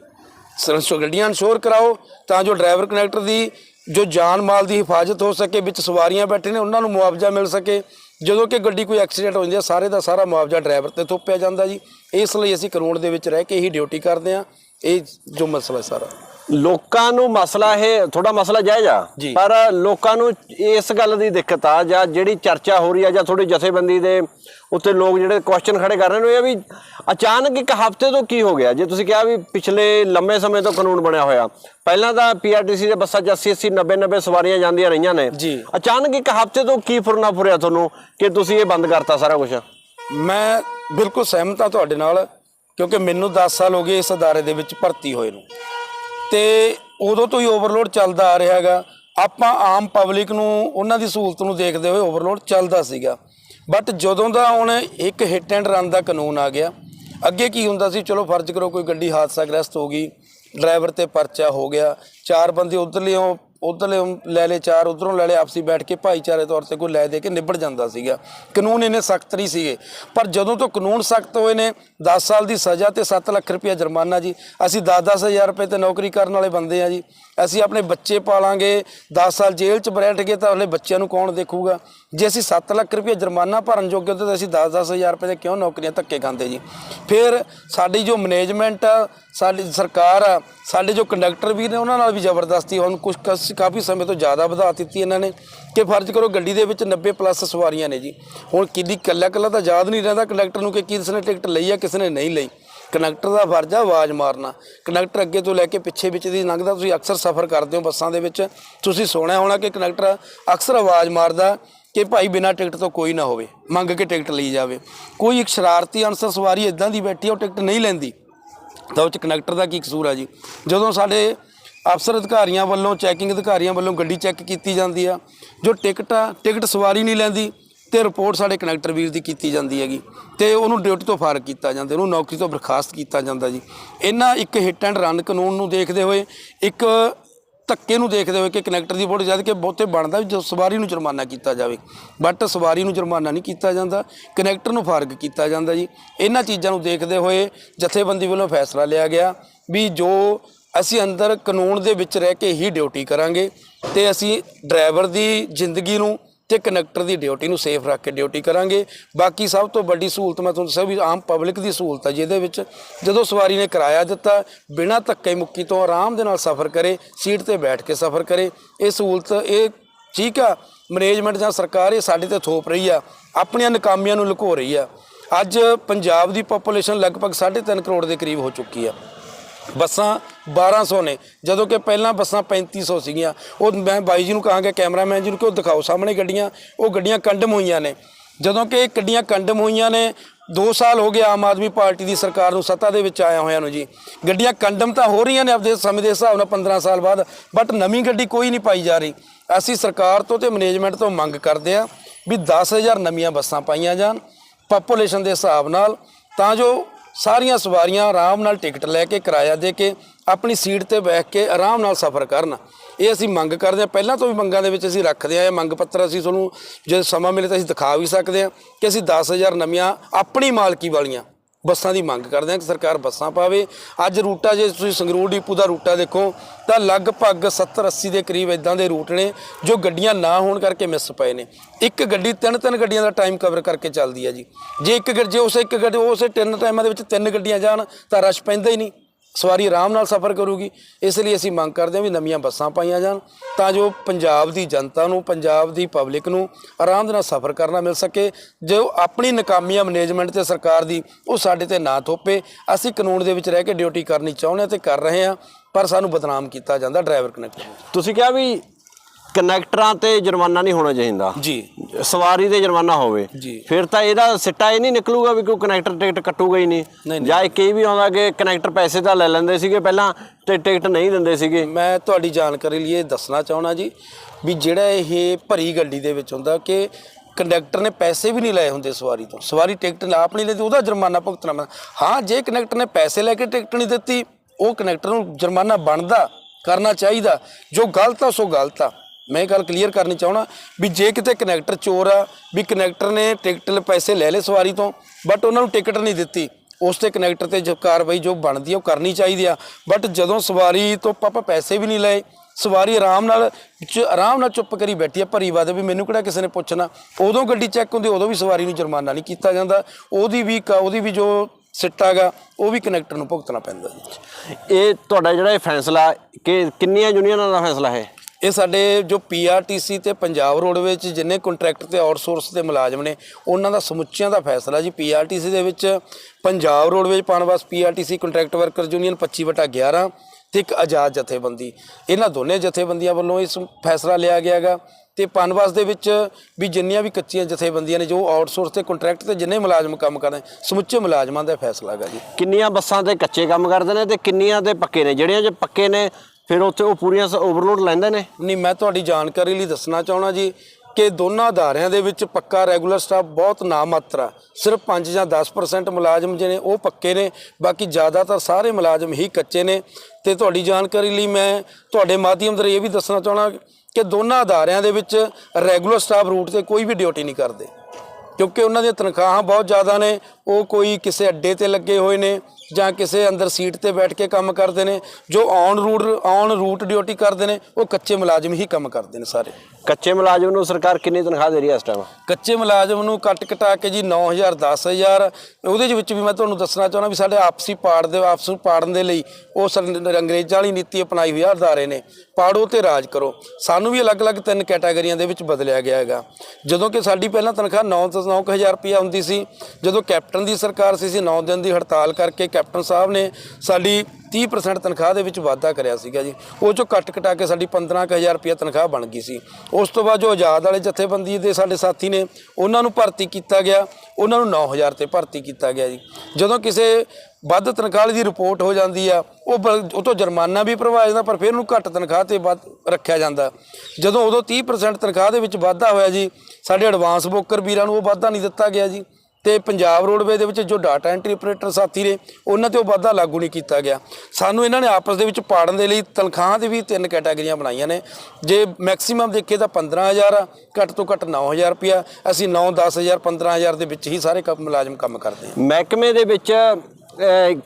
ਸਰਸੋ ਗੱਡੀਆਂ ਇਨਸ਼ੋਰ ਕਰਾਓ, ਤਾਂ ਜੋ ਡਰਾਈਵਰ ਕਨੈਕਟਰ ਦੀ ਜੋ ਜਾਨ ਮਾਲ ਦੀ ਹਿਫਾਜ਼ਤ ਹੋ ਸਕੇ, ਵਿੱਚ ਸਵਾਰੀਆਂ ਬੈਠੇ ਨੇ, ਉਹਨਾਂ ਨੂੰ ਮੁਆਵਜ਼ਾ ਮਿਲ ਸਕੇ। ਜਦੋਂ ਕਿ ਗੱਡੀ ਕੋਈ ਐਕਸੀਡੈਂਟ ਹੋ ਜਾਂਦੀ ਹੈ, ਸਾਰੇ ਦਾ ਸਾਰਾ ਮੁਆਵਜ਼ਾ ਡਰਾਈਵਰ ਤੇ ਥੋਪਿਆ ਜਾਂਦਾ ਜੀ। ਇਸ ਲਈ ਅਸੀਂ ਕਾਨੂੰਨ ਦੇ ਵਿੱਚ ਰਹਿ ਕੇ ਹੀ ਡਿਊਟੀ ਕਰਦੇ ਹਾਂ। ਇਹ ਜੋ ਮਸਲਾ ਸਾਰਾ। ਲੋਕਾਂ ਨੂੰ ਮਸਲਾ ਇਹ ਥੋੜਾ ਮਸਲਾ ਜਾਇਜ਼ ਆ। ਜੀ। ਪਰ ਲੋਕਾਂ ਨੂੰ ਇਸ ਗੱਲ ਦੀ ਦਿੱਕਤ ਆ ਜਾਂ ਜਿਹੜੀ ਚਰਚਾ ਹੋ ਰਹੀ ਆ ਜਾਂ ਥੋੜੀ ਜਥੇਬੰਦੀ ਦੇ ਉੱਤੇ ਲੋਕ ਜਿਹੜੇ ਕੁਐਸਚਨ ਖੜੇ ਕਰ ਰਹੇ ਨੇ ਉਹ ਇਹ ਆ ਵੀ ਅਚਾਨਕ ਇੱਕ ਹਫ਼ਤੇ ਤੋਂ ਕੀ ਹੋ ਗਿਆ? ਜੇ ਤੁਸੀਂ ਕਿਹਾ ਵੀ ਪਿਛਲੇ ਲੰਮੇ ਸਮੇਂ ਤੋਂ ਕਾਨੂੰਨ ਬਣਿਆ ਹੋਇਆ ਪਹਿਲਾਂ ਤਾਂ ਪੀਆਰਟੀਸੀ ਦੇ ਬੱਸਾਂ 'ਚ 80 80 90 90 ਸਵਾਰੀਆਂ ਜਾਂਦੀਆਂ ਰਹੀਆਂ ਨੇ। ਜੀ। ਅਚਾਨਕ ਇੱਕ ਹਫ਼ਤੇ ਤੋਂ ਕੀ ਫੁਰਨਾ ਫੁਰਿਆ ਤੁਹਾਨੂੰ ਕਿ ਤੁਸੀਂ ਇਹ ਬੰਦ ਕਰਤਾ ਸਾਰਾ ਕੁਝ ਮੈਂ ਬਿਲਕੁਲ ਸਹਿਮਤ ਹਾਂ ਤੁਹਾਡੇ ਨਾਲ ਕਿਉਂਕਿ ਮੈਨੂੰ 10 ਸਾਲ ਹੋ ਗਏ ਇਸ ਅਦਾਰੇ ਦੇ ਵਿੱਚ ਭਰਤੀ ਹੋਏ ਨੂੰ। ਤੇ ਉਦੋਂ ਤੋਂ ਹੀ ਓਵਰਲੋਡ ਚੱਲਦਾ ਆ ਰਿਹਾ ਹੈਗਾ। ਆਪਾਂ ਆਮ ਪਬਲਿਕ ਨੂੰ ਉਹਨਾਂ ਦੀ ਸਹੂਲਤ ਨੂੰ ਦੇਖਦੇ ਹੋਏ ਓਵਰਲੋਡ ਚੱਲਦਾ ਸੀਗਾ। ਬਟ ਜਦੋਂ ਦਾ ਹੁਣ ਇੱਕ ਹਿੱਟ ਐਂਡ ਰਨ ਦਾ ਕਾਨੂੰਨ ਆ ਗਿਆ, ਅੱਗੇ ਕੀ ਹੁੰਦਾ ਸੀ? ਚਲੋ ਫਰਜ਼ ਕਰੋ ਕੋਈ ਗੱਡੀ ਹਾਦਸਾ ਗ੍ਰਸਤ ਹੋ ਗਈ ਡਰਾਈਵਰ ਤੇ ਪਰਚਾ ਹੋ ਗਿਆ, ਚਾਰ ਬੰਦੇ ਉਧਰਲੇ ਉਧਰਲੇ ਲੈ ਲੈ ਚਾਰ, ਉਧਰੋਂ ਲੈ ਲੈ ਆਪਸੀ ਬੈਠ ਕੇ ਭਾਈਚਾਰੇ ਤੌਰ ਤੇ ਕੋਈ ਲੈ ਦੇ ਕੇ ਨਿਬੜ ਜਾਂਦਾ ਸੀਗਾ। ਕਾਨੂੰਨ ਇਹਨੇ ਸਖਤ ਨਹੀਂ ਸੀਗੇ। ਪਰ ਜਦੋਂ ਤੋਂ ਕਾਨੂੰਨ ਸਖਤ ਹੋਏ ਨੇ 10 ਸਾਲ ਦੀ ਸਜ਼ਾ ਤੇ 7 ਲੱਖ ਰੁਪਇਆ ਜੁਰਮਾਨਾ ਜੀ। ਅਸੀਂ 10-10 ਹਜ਼ਾਰ ਰੁਪਏ ਤੇ ਨੌਕਰੀ ਕਰਨ ਵਾਲੇ ਬੰਦੇ ਆ ਜੀ। ਅਸੀਂ ਆਪਣੇ ਬੱਚੇ ਪਾਲਾਂਗੇ 10 ਸਾਲ ਜੇਲ੍ਹ 'ਚ ਬੈਠ ਗਏ ਤਾਂ ਉਹਲੇ ਬੱਚਿਆਂ ਨੂੰ ਕੌਣ ਦੇਖੂਗਾ? ਜੇ ਅਸੀਂ 7 ਲੱਖ ਰੁਪਏ ਜੁਰਮਾਨਾ ਭਰਨ ਜੋਗੇ ਤਾਂ ਅਸੀਂ 10-10 ਹਜ਼ਾਰ ਰੁਪਏ ਦੇ ਕਿਉਂ ਨੌਕਰੀਆਂ ਧੱਕੇ ਖਾਂਦੇ ਜੀ? ਫਿਰ ਸਾਡੀ ਜੋ ਮੈਨੇਜਮੈਂਟ ਆ, ਸਾਡੀ ਸਰਕਾਰ ਆ, ਸਾਡੇ ਜੋ ਕੰਡਕਟਰ ਵੀ ਨੇ ਉਹਨਾਂ ਨਾਲ ਵੀ ਜ਼ਬਰਦਸਤੀ ਹੁਣ ਕੁਝ ਕਾਫੀ ਸਮੇਂ ਤੋਂ ਜ਼ਿਆਦਾ ਵਧਾ ਦਿੱਤੀ ਇਹਨਾਂ ਨੇ ਕਿ ਫਰਜ਼ ਕਰੋ ਗੱਡੀ ਦੇ ਵਿੱਚ 90 ਪਲੱਸ ਸਵਾਰੀਆਂ ਨੇ ਜੀ। ਹੁਣ ਕਿੰਨੀ ਕੱਲਾ ਕੱਲਾ ਤਾਂ ਯਾਦ ਨਹੀਂ ਰਹਿੰਦਾ ਕੰਡਕਟਰ ਨੂੰ ਕਿ ਕਿਸ ਨੇ ਟਿਕਟ ਲਈ ਆ, ਕਿਸ ਨੇ ਨਹੀਂ ਲਈ। ਕੰਡਕਟਰ ਦਾ ਫਰਜ਼ ਆ ਆਵਾਜ਼ ਮਾਰਨਾ। ਕੰਡਕਟਰ ਅੱਗੇ ਤੋਂ ਲੈ ਕੇ ਪਿੱਛੇ ਵਿੱਚ ਦੀ ਲੰਘਦਾ, ਤੁਸੀਂ ਅਕਸਰ ਸਫ਼ਰ ਕਰਦੇ ਹੋ ਬੱਸਾਂ ਦੇ ਵਿੱਚ। ਤੁਸੀਂ ਸੁਣਿਆ ਹੋਣਾ ਕਿ ਕੰਡਕਟਰ ਅਕਸਰ ਆਵਾਜ਼ ਮਾਰਦਾ। ਕਿ ਭਾਈ ਬਿਨਾਂ ਟਿਕਟ ਤੋਂ ਕੋਈ ਨਾ ਹੋਵੇ ਮੰਗ ਕੇ ਟਿਕਟ ਲਈ ਜਾਵੇ। ਕੋਈ ਇੱਕ ਸ਼ਰਾਰਤੀ ਅਨਸਰ ਸਵਾਰੀ ਇਦਾਂ ਦੀ ਬੈਠੀ ਆ, ਉਹ ਟਿਕਟ ਨਹੀਂ ਲੈਂਦੀ। ਤਾਂ ਉਹ ਚ ਕਨੈਕਟਰ ਦਾ ਕੀ ਕਸੂਰ ਆ ਜੀ? ਜਦੋਂ ਸਾਡੇ ਅਫਸਰ ਅਧਿਕਾਰੀਆਂ ਵੱਲੋਂ ਚੈਕਿੰਗ ਅਧਿਕਾਰੀਆਂ ਵੱਲੋਂ ਗੱਡੀ ਚੈੱਕ ਕੀਤੀ ਜਾਂਦੀ ਆ ਜੋ ਟਿਕਟ ਆ ਟਿਕਟ ਸਵਾਰੀ ਨਹੀਂ ਲੈਂਦੀ ਤੇ ਰਿਪੋਰਟ ਸਾਡੇ ਕਨੈਕਟਰ ਵੀਰ ਦੀ ਕੀਤੀ ਜਾਂਦੀ ਹੈਗੀ। ਤੇ ਉਹਨੂੰ ਡਿਊਟੀ ਤੋਂ ਫਾਰਗ ਕੀਤਾ ਜਾਂਦਾ ਉਹਨੂੰ ਨੌਕਰੀ ਤੋਂ ਬਰਖਾਸਤ ਕੀਤਾ ਜਾਂਦਾ ਜੀ। ਇਹਨਾਂ ਇੱਕ ਹਿੱਟ ਐਂਡ ਰਨ ਕਾਨੂੰਨ ਨੂੰ ਦੇਖਦੇ ਹੋਏ ਇੱਕ ਧੱਕੇ ਨੂੰ ਦੇਖਦੇ ਹੋਏ ਕਿ ਕਨੈਕਟਰ ਦੀ ਵੋਟ ਜਦ ਕਿ ਬਹੁਤੇ ਬਣਦਾ ਵੀ ਜੋ ਸਵਾਰੀ ਨੂੰ ਜੁਰਮਾਨਾ ਕੀਤਾ ਜਾਵੇ। ਬਟ ਸਵਾਰੀ ਨੂੰ ਜੁਰਮਾਨਾ ਨਹੀਂ ਕੀਤਾ ਜਾਂਦਾ, ਕਨੈਕਟਰ ਨੂੰ ਫਾਰਗ ਕੀਤਾ ਜਾਂਦਾ ਜੀ। ਇਹਨਾਂ ਚੀਜ਼ਾਂ ਨੂੰ ਦੇਖਦੇ ਹੋਏ ਜਥੇਬੰਦੀ ਵੱਲੋਂ ਫੈਸਲਾ ਲਿਆ ਗਿਆ ਵੀ ਜੋ ਅਸੀਂ ਅੰਦਰ ਕਾਨੂੰਨ ਦੇ ਵਿੱਚ ਰਹਿ ਕੇ ਹੀ ਡਿਊਟੀ ਕਰਾਂਗੇ ਤੇ ਅਸੀਂ ਡਰਾਈਵਰ ਦੀ ਜ਼ਿੰਦਗੀ ਨੂੰ ਤੇ ਕਨੈਕਟਰ ਦੀ ਡਿਊਟੀ ਨੂੰ ਸੇਫ ਰੱਖ ਕੇ ਡਿਊਟੀ ਕਰਾਂਗੇ। ਬਾਕੀ ਸਭ ਤੋਂ ਵੱਡੀ ਸਹੂਲਤ ਮੈਂ ਤੁਹਾਨੂੰ ਦੱਸਿਆ ਵੀ ਆਮ ਪਬਲਿਕ ਦੀ ਸਹੂਲਤ ਹੈ ਜਿਹਦੇ ਵਿੱਚ ਜਦੋਂ ਸਵਾਰੀ ਨੇ ਕਿਰਾਇਆ ਦਿੱਤਾ, ਬਿਨਾਂ ਧੱਕੇ ਮੁੱਕੀ ਤੋਂ ਆਰਾਮ ਦੇ ਨਾਲ ਸਫ਼ਰ ਕਰੇ, ਸੀਟ ਤੇ ਬੈਠ ਕੇ ਸਫ਼ਰ ਕਰੇ, ਇਹ ਸਹੂਲਤ, ਇਹ ਠੀਕ ਆ, ਮੈਨੇਜਮੈਂਟ ਜਾਂ ਸਰਕਾਰ ਇਹ ਸਾਡੇ ਤੇ ਥੋਪ ਰਹੀ ਆ, ਆਪਣੀਆਂ ਨਕਾਮੀਆਂ ਨੂੰ ਲੁਕੋ ਰਹੀ ਆ। ਅੱਜ ਪੰਜਾਬ ਦੀ ਪੋਪੂਲੇਸ਼ਨ ਲਗਭਗ 3.5 ਕਰੋੜ ਦੇ ਕਰੀਬ ਹੋ ਚੁੱਕੀ ਆ। ਬੱਸਾਂ 1200 ਨੇ। ਜਦੋਂ ਕਿ ਪਹਿਲਾਂ ਬੱਸਾਂ 3500 ਸੀਗੀਆਂ। ਉਹ ਮੈਂ ਬਾਈ ਜੀ ਨੂੰ ਕਹਾਂਗਾ, ਕੈਮਰਾਮੈਨ ਜੀ ਨੂੰ ਕਿ ਉਹ ਦਿਖਾਓ, ਸਾਹਮਣੇ ਗੱਡੀਆਂ, ਉਹ ਗੱਡੀਆਂ ਕੰਡਮ ਹੋਈਆਂ ਨੇ। ਜਦੋਂ ਕਿ ਇਹ ਗੱਡੀਆਂ ਕੰਡਮ ਹੋਈਆਂ ਨੇ 2 ਸਾਲ ਹੋ ਗਏ ਆਮ ਆਦਮੀ ਪਾਰਟੀ ਦੀ ਸਰਕਾਰ ਨੂੰ ਸੱਤਾ ਦੇ ਵਿੱਚ ਆਇਆ ਹੋਇਆ ਨੂੰ ਜੀ। ਗੱਡੀਆਂ ਕੰਡਮ ਤਾਂ ਹੋ ਰਹੀਆਂ ਨੇ ਆਪਦੇ ਸਮੇਂ ਦੇ ਹਿਸਾਬ ਨਾਲ 15 ਸਾਲ ਬਾਅਦ, ਬਟ ਨਵੀਂ ਗੱਡੀ ਕੋਈ ਨਹੀਂ ਪਾਈ ਜਾ ਰਹੀ। ਅਸੀਂ ਸਰਕਾਰ ਤੋਂ ਤੇ ਮੈਨੇਜਮੈਂਟ ਤੋਂ ਮੰਗ ਕਰਦੇ ਆ ਵੀ 10000 ਨਵੀਆਂ ਬੱਸਾਂ ਪਾਈਆਂ ਜਾਣ ਪਾਪੂਲੇਸ਼ਨ ਦੇ ਹਿਸਾਬ ਨਾਲ, ਤਾਂ ਜੋ ਸਾਰੀਆਂ ਸਵਾਰੀਆਂ ਆਰਾਮ ਨਾਲ ਟਿਕਟ ਲੈ ਕੇ ਕਿਰਾਇਆ ਦੇ ਕੇ ਆਪਣੀ ਸੀਟ ਤੇ ਬੈਠ ਕੇ ਆਰਾਮ ਨਾਲ ਸਫ਼ਰ ਕਰਨ। ਇਹ ਅਸੀਂ ਮੰਗ ਕਰਦੇ ਹਾਂ। ਪਹਿਲਾਂ ਤੋਂ ਵੀ ਮੰਗਾਂ ਦੇ ਵਿੱਚ ਅਸੀਂ ਰੱਖਦੇ ਹਾਂ। ਇਹ ਮੰਗ ਪੱਤਰ ਅਸੀਂ ਤੁਹਾਨੂੰ ਜੇ ਸਮਾਂ ਮਿਲੇ ਤਾਂ ਅਸੀਂ ਦਿਖਾ ਵੀ ਸਕਦੇ ਹਾਂ ਕਿ ਅਸੀਂ 10000 ਨਵੀਆਂ ਆਪਣੀ ਮਾਲਕੀ ਵਾਲੀਆਂ ਬੱਸਾਂ ਦੀ ਮੰਗ ਕਰਦੇ ਹਾਂ ਕਿ ਸਰਕਾਰ ਬੱਸਾਂ ਪਾਵੇ। ਅੱਜ ਰੂਟਾ ਜੇ ਤੁਸੀਂ ਸੰਗਰੂਰ ਡਿਪੂ ਦਾ ਰੂਟਾ ਦੇਖੋ, ਤਾਂ ਲਗਭਗ 70 80 ਦੇ ਕਰੀਬ ਇਦਾਂ ਦੇ ਰੂਟ ਨੇ, ਜੋ ਗੱਡੀਆਂ ਨਾ ਹੋਣ ਕਰਕੇ ਮਿਸ ਪਏ ਨੇ। ਇੱਕ ਗੱਡੀ ਤਿੰਨ ਤਿੰਨ ਗੱਡੀਆਂ ਦਾ ਟਾਈਮ ਕਵਰ ਕਰਕੇ ਚੱਲਦੀ ਹੈ ਜੀ। ਜੇ ਇੱਕ ਗੱਡੀ, ਜੇ ਉਸੇ ਇੱਕ ਗੱਡੀ, ਉਸੇ ਤਿੰਨ ਟਾਈਮਾਂ ਦੇ ਵਿੱਚ ਤਿੰਨ ਗੱਡੀਆਂ ਜਾਣ, ਤਾਂ ਰਸ਼ ਪੈਂਦਾ ਹੀ ਨਹੀਂ। ਸਵਾਰੀ ਆਰਾਮ ਨਾਲ ਸਫ਼ਰ ਕਰੂਗੀ, ਇਸ ਲਈ ਅਸੀਂ ਮੰਗ ਕਰਦੇ ਹਾਂ ਵੀ ਨਵੀਆਂ ਬੱਸਾਂ ਪਾਈਆਂ ਜਾਣ ਤਾਂ ਜੋ ਪੰਜਾਬ ਦੀ ਜਨਤਾ ਨੂੰ, ਪੰਜਾਬ ਦੀ ਪਬਲਿਕ ਨੂੰ ਆਰਾਮ ਦੇ ਨਾਲ ਸਫ਼ਰ ਕਰਨਾ ਮਿਲ ਸਕੇ। ਜੋ ਆਪਣੀ ਨਕਾਮੀਆਂ ਮੈਨੇਜਮੈਂਟ ਤੇ ਸਰਕਾਰ ਦੀ, ਉਹ ਸਾਡੇ ਤੇ ਨਾ ਥੋਪੇ। ਅਸੀਂ ਕਾਨੂੰਨ ਦੇ ਵਿੱਚ ਰਹਿ ਕੇ ਡਿਊਟੀ ਕਰਨੀ ਚਾਹੁੰਦੇ ਹਾਂ ਤੇ ਕਰ ਰਹੇ ਹਾਂ, ਪਰ ਸਾਨੂੰ ਬਦਨਾਮ ਕੀਤਾ ਜਾਂਦਾ ਡਰਾਈਵਰ ਕਨੈਕਟਰ ਤੁਸੀਂ ਕਿਹਾ ਵੀ ਕਨੈਕਟਰਾਂ ਤੇ ਜੁਰਮਾਨਾ ਨਹੀਂ ਹੋਣਾ ਚਾਹੀਦਾ। ਜੀ। ਸਵਾਰੀ ਤੇ ਜੁਰਮਾਨਾ ਹੋਵੇ। ਜੀ। ਫਿਰ ਤਾਂ ਇਹਦਾ ਸਿੱਟਾ ਇਹ ਨਹੀਂ ਨਿਕਲੂਗਾ ਵੀ ਕੋਈ ਕਨੈਕਟਰ ਟਿਕਟ ਕੱਟੂਗਾ ਹੀ ਨਹੀਂ। ਨਹੀਂ, ਜਾਂ ਇੱਕ ਇਹ ਵੀ ਆਉਂਦਾ ਕਿ ਕਨੈਕਟਰ ਪੈਸੇ ਤਾਂ ਲੈ ਲੈਂਦੇ ਸੀਗੇ ਪਹਿਲਾਂ ਤੇ ਟਿਕਟ ਨਹੀਂ ਦਿੰਦੇ ਸੀਗੇ। ਮੈਂ ਤੁਹਾਡੀ ਜਾਣਕਾਰੀ ਲਈ ਇਹ ਦੱਸਣਾ ਚਾਹਣਾ ਜੀ ਵੀ ਜਿਹੜਾ ਇਹ ਭਰੀ ਗੱਡੀ ਦੇ ਵਿੱਚ ਹੁੰਦਾ ਕਿ ਕੰਡਕਟਰ ਨੇ ਪੈਸੇ ਵੀ ਨਹੀਂ ਲਏ ਹੁੰਦੇ ਸਵਾਰੀ ਤੋਂ। ਸਵਾਰੀ ਟਿਕਟ ਆਪ ਨਹੀਂ ਲੈਂਦੀ ਉਹਦਾ ਜੁਰਮਾਨਾ ਭੁਗਤਣਾ ਪੈਂਦਾ। ਹਾਂ ਜੇ ਕੰਡਕਟਰ ਨੇ ਪੈਸੇ ਲੈ ਕੇ ਟਿਕਟ ਨਹੀਂ ਦਿੱਤੀ ਉਹ ਕੰਡਕਟਰ ਨੂੰ ਜੁਰਮਾਨਾ ਬਣਦਾ ਕਰਨਾ ਚਾਹੀਦਾ। ਜੋ ਗਲਤ ਆ ਸੋ ਗਲਤ ਆ। ਮੈਂ ਇਹ ਗੱਲ ਕਲੀਅਰ ਕਰਨੀ ਚਾਹਣਾ ਵੀ ਜੇ ਕਿਤੇ ਕਨੈਕਟਰ ਚੋਰ ਆ, ਵੀ ਕਨੈਕਟਰ ਨੇ ਟਿਕਟ ਪੈਸੇ ਲੈ ਲਏ ਸਵਾਰੀ ਤੋਂ ਬਟ ਉਹਨਾਂ ਨੂੰ ਟਿਕਟ ਨਹੀਂ ਦਿੱਤੀ, ਉਸ ਤੇ ਕਨੈਕਟਰ ਤੇ ਜੋ ਕਾਰਵਾਈ ਜੋ ਬਣਦੀ ਆ, ਉਹ ਕਰਨੀ ਚਾਹੀਦੀ ਆ। ਬਟ ਜਦੋਂ ਸਵਾਰੀ ਤੋਂ ਪਾਪਾ ਪੈਸੇ ਵੀ ਨਹੀਂ ਲਏ, ਸਵਾਰੀ ਆਰਾਮ ਨਾਲ ਚ- ਆਰਾਮ ਨਾਲ ਚੁੱਪ ਕਰੀ ਬੈਠੀ ਆ, ਭਰੀ ਵਾਦੇ ਵੀ ਮੈਨੂੰ ਕਿਹੜਾ ਕਿਸੇ ਨੇ ਪੁੱਛਣਾ? ਉਦੋਂ ਗੱਡੀ ਚੈੱਕ ਹੁੰਦੀ, ਉਦੋਂ ਵੀ ਸਵਾਰੀ ਨੂੰ ਜੁਰਮਾਨਾ ਨਹੀਂ ਕੀਤਾ ਜਾਂਦਾ। ਉਹਦੀ ਵੀ ਕ- ਉਹਦੀ ਵੀ ਜੋ ਸਿੱਟਾ ਗਾ, ਉਹ ਵੀ ਕਨੈਕਟਰ ਨੂੰ ਭੁਗਤਣਾ ਪੈਂਦਾ। ਇਹ ਤੁਹਾਡਾ ਜਿਹੜਾ ਇਹ ਫੈਸਲਾ, ਕਿ ਕਿੰਨੀਆਂ ਯੂਨੀਅਨਾਂ ਦਾ ਫੈਸਲਾ ਹੈ? ਇਹ ਸਾਡੇ ਜੋ ਪੀਆਰਟੀਸੀ ਤੇ ਪੰਜਾਬ ਰੋਡਵੇਜ਼ 'ਚ ਜਿੰਨੇ ਕੰਟਰੈਕਟ ਤੇ ਆਊਟਸੋਰਸ ਦੇ ਮੁਲਾਜ਼ਮ ਨੇ, ਉਹਨਾਂ ਦਾ ਸਮੁੱਚਿਆਂ ਦਾ ਫੈਸਲਾ ਜੀ ਪੀਆਰਟੀਸੀ ਦੇ ਵਿੱਚ Punjab roadways Punbus PRTC contract worker union 25/11 ਤੇ ਇੱਕ ਆਜ਼ਾਦ ਜਥੇਬੰਦੀ। ਇਹਨਾਂ ਦੋਨੇ ਜਥੇਬੰਦੀਆਂ ਵੱਲੋਂ ਇਸ ਫੈਸਲਾ ਲਿਆ ਗਿਆ ਹੈਗਾ ਤੇ ਪਨਬਸ ਦੇ ਵਿੱਚ ਵੀ ਜਿੰਨੀਆਂ ਵੀ ਕੱਚੀਆਂ ਜਥੇਬੰਦੀਆਂ ਨੇ ਜੋ ਆਊਟਸੋਰਸ ਤੇ ਕੰਟਰੈਕਟ ਤੇ ਜਿੰਨੇ ਮੁਲਾਜ਼ਮ ਕੰਮ ਕਰਦੇ, ਸਮੁੱਚੇ ਮੁਲਾਜ਼ਮਾਂ ਦਾ ਫੈਸਲਾ ਹੈਗਾ ਜੀ। ਕਿੰਨੀਆਂ ਬੱਸਾਂ ਤੇ ਕੱਚੇ ਕੰਮ ਕਰਦੇ ਨੇ ਤੇ ਕਿੰਨੀਆਂ ਤੇ ਪੱਕੇ ਨੇ? ਜਿਹੜੀਆਂ ਜੇ ਪੱਕੇ ਨੇ ਫਿਰ ਉੱਥੇ ਉਹ ਪੂਰੀਆਂ ਓਵਰਲੋਡ ਲੈਂਦੇ ਨੇ? ਨਹੀਂ, ਮੈਂ ਤੁਹਾਡੀ ਜਾਣਕਾਰੀ ਲਈ ਦੱਸਣਾ ਚਾਹਣਾ ਜੀ ਕਿ ਦੋਨਾਂ ਅਦਾਰਿਆਂ ਦੇ ਵਿੱਚ ਪੱਕਾ ਰੈਗੂਲਰ ਸਟਾਫ ਬਹੁਤ ਨਾ ਮਾਤਰਾ ਸਿਰਫ 5 ਜਾਂ 10% ਮੁਲਾਜ਼ਮ ਜਿਹੜੇ ਉਹ ਪੱਕੇ ਨੇ। ਬਾਕੀ ਜ਼ਿਆਦਾਤਰ ਸਾਰੇ ਮੁਲਾਜ਼ਮ ਹੀ ਕੱਚੇ ਨੇ। ਤੇ ਤੁਹਾਡੀ ਜਾਣਕਾਰੀ ਲਈ ਮੈਂ ਤੁਹਾਡੇ ਮਾਧਿਅਮ ਰਾਹੀਂ ਇਹ ਵੀ ਦੱਸਣਾ ਚਾਹਣਾ ਕਿ ਦੋਨਾਂ ਅਦਾਰਿਆਂ ਦੇ ਵਿੱਚ ਰੈਗੂਲਰ ਸਟਾਫ ਰੂਟ ਤੇ ਕੋਈ ਵੀ ਡਿਊਟੀ ਨਹੀਂ ਕਰਦੇ। ਕਿਉਂਕਿ ਉਹਨਾਂ ਦੀਆਂ ਤਨਖਾਹਾਂ ਬਹੁਤ ਜ਼ਿਆਦਾ ਨੇ ਉਹ ਕੋਈ ਕਿਸੇ ਅੱਡੇ ਤੇ ਲੱਗੇ ਹੋਏ ਨੇ ਜਾਂ ਕਿਸੇ ਅੰਦਰ ਸੀਟ ਤੇ ਬੈਠ ਕੇ ਕੰਮ ਕਰਦੇ ਨੇ ਜੋ on route on route duty ਕਰਦੇ ਨੇ ਉਹ ਕੱਚੇ ਮੁਲਾਜ਼ਮ ਹੀ ਕੰਮ ਕਰਦੇ ਨੇ ਸਾਰੇ। ਕੱਚੇ ਮੁਲਾਜ਼ਮ ਨੂੰ ਸਰਕਾਰ ਕਿੰਨੀ ਤਨਖਾਹ ਦੇ ਰਹੀ ਹੈ ਇਸ ਟਾਈਮ ਕੱਚੇ ਮੁਲਾਜ਼ਮ ਨੂੰ ਕੱਟ ਕਟਾ ਕੇ ਜੀ 9000 10000 ਉਹਦੇ ਵਿੱਚ ਵੀ ਮੈਂ ਤੁਹਾਨੂੰ ਦੱਸਣਾ ਚਾਹੁੰਦਾ ਵੀ ਸਾਡੇ ਆਪਸੀ ਪਾੜ ਦੇ ਆਪਸ ਨੂੰ ਪਾੜਨ ਦੇ ਲਈ ਉਹ ਸਰ- ਅੰਗਰੇਜ਼ਾਂ ਵਾਲੀ ਨੀਤੀ ਅਪਣਾਈ ਹੋਈ ਆ ਅਦਾਰੇ ਨੇ। ਪਾੜੋ ਤੇ ਰਾਜ ਕਰੋ। ਸਾਨੂੰ ਵੀ ਅਲੱਗ-ਅਲੱਗ ਤਿੰਨ ਕੈਟਾਗਰੀਆਂ ਦੇ ਵਿੱਚ ਬਦਲਿਆ ਗਿਆ ਹੈਗਾ। ਜਦੋਂ ਕਿ ਸਾਡੀ ਪਹਿਲਾਂ ਤਨਖਾਹ 9 ਤੋਂ 9000 ਰੁਪਇਆ ਹੁੰਦੀ ਸੀ, ਜਦੋਂ ਕੈਪਟਨ ਦੀ ਸਰਕਾਰ ਸੀ ਸੀ 9 ਦਿਨ ਦੀ ਹੜਤਾਲ ਕਰਕੇ ਕੈਪਟਨ ਸਾਹਿਬ ਨੇ ਸਾਡੀ 30% ਤਨਖਾਹ ਦੇ ਵਿੱਚ ਵਾਧਾ ਕਰਿਆ ਸੀਗਾ ਜੀ। ਉਹ ਚੋਂ ਕੱਟ ਕਟਾ ਕੇ ਸਾਡੀ 15000 ਰੁਪਇਆ ਤਨਖਾਹ ਬਣ ਗਈ ਸੀ। ਉਸ ਤੋਂ ਬਾਅਦ ਜੋ ਆਜ਼ਾਦ ਵਾਲੇ ਜਥੇਬੰਦੀ ਦੇ ਸਾਡੇ ਸਾਥੀ ਨੇ, ਉਹਨਾਂ ਨੂੰ ਭਰਤੀ ਕੀਤਾ ਗਿਆ। ਉਹਨਾਂ ਨੂੰ 9000 ਤੇ ਭਰਤੀ ਕੀਤਾ ਗਿਆ ਜੀ। ਜਦੋਂ ਕਿਸੇ ਵੱਧ ਤਨਖਾਹ ਦੀ ਰਿਪੋਰਟ ਹੋ ਜਾਂਦੀ ਆ, ਉਹ ਬ- ਉਹ ਤੋਂ ਜੁਰਮਾਨਾ ਵੀ ਭਰਵਾਇਆ ਜਾਂਦਾ, ਪਰ ਫਿਰ ਉਹਨੂੰ ਘੱਟ ਤਨਖਾਹ ਤੇ ਵੱਧ ਰੱਖਿਆ ਜਾਂਦਾ। ਜਦੋਂ ਉਦੋਂ 30% ਤਨਖਾਹ ਦੇ ਵਿੱਚ ਵਾਧਾ ਹੋਇਆ ਜੀ, ਸਾਡੇ ਐਡਵਾਂਸ ਬੋਕਰ ਵੀਰਾਂ ਨੂੰ ਉਹ ਵਾਧਾ ਨਹੀਂ ਦਿੱਤਾ ਗਿਆ ਜੀ। ਤੇ ਪੰਜਾਬ ਰੋਡਵੇ ਦੇ ਵਿੱਚ ਜੋ ਡਾਟਾ ਐਂਟਰੀ ਆਪਰੇਟਰ ਸਾਥੀ ਨੇ, ਉਹਨਾਂ ਤੇ ਉਹ ਵਾਧਾ ਲਾਗੂ ਨਹੀਂ ਕੀਤਾ ਗਿਆ। ਸਾਨੂੰ ਇਹਨਾਂ ਨੇ ਆਪਸ ਦੇ ਵਿੱਚ ਪਾੜਨ ਦੇ ਲਈ ਤਨਖਾਹਾਂ ਦੇ ਵੀ ਤਿੰਨ ਕੈਟਾਗਰੀਆਂ ਬਣਾਈਆਂ ਨੇ। ਜੇ ਮੈਕਸਿਮਮ ਦੇਖੇ ਤਾਂ 15000 ਆ, ਘੱਟ ਤੋਂ ਘੱਟ 9000 ਰੁਪਿਆ ਅਸੀਂ 9 10000 15000 ਦੇ ਵਿੱਚ ਹੀ ਸਾਰੇ ਕੰਮ, ਮੁਲਾਜ਼ਮ ਕੰਮ ਕਰਦੇ ਹਾਂ। ਮਹਿਕਮੇ ਦੇ ਵਿੱਚ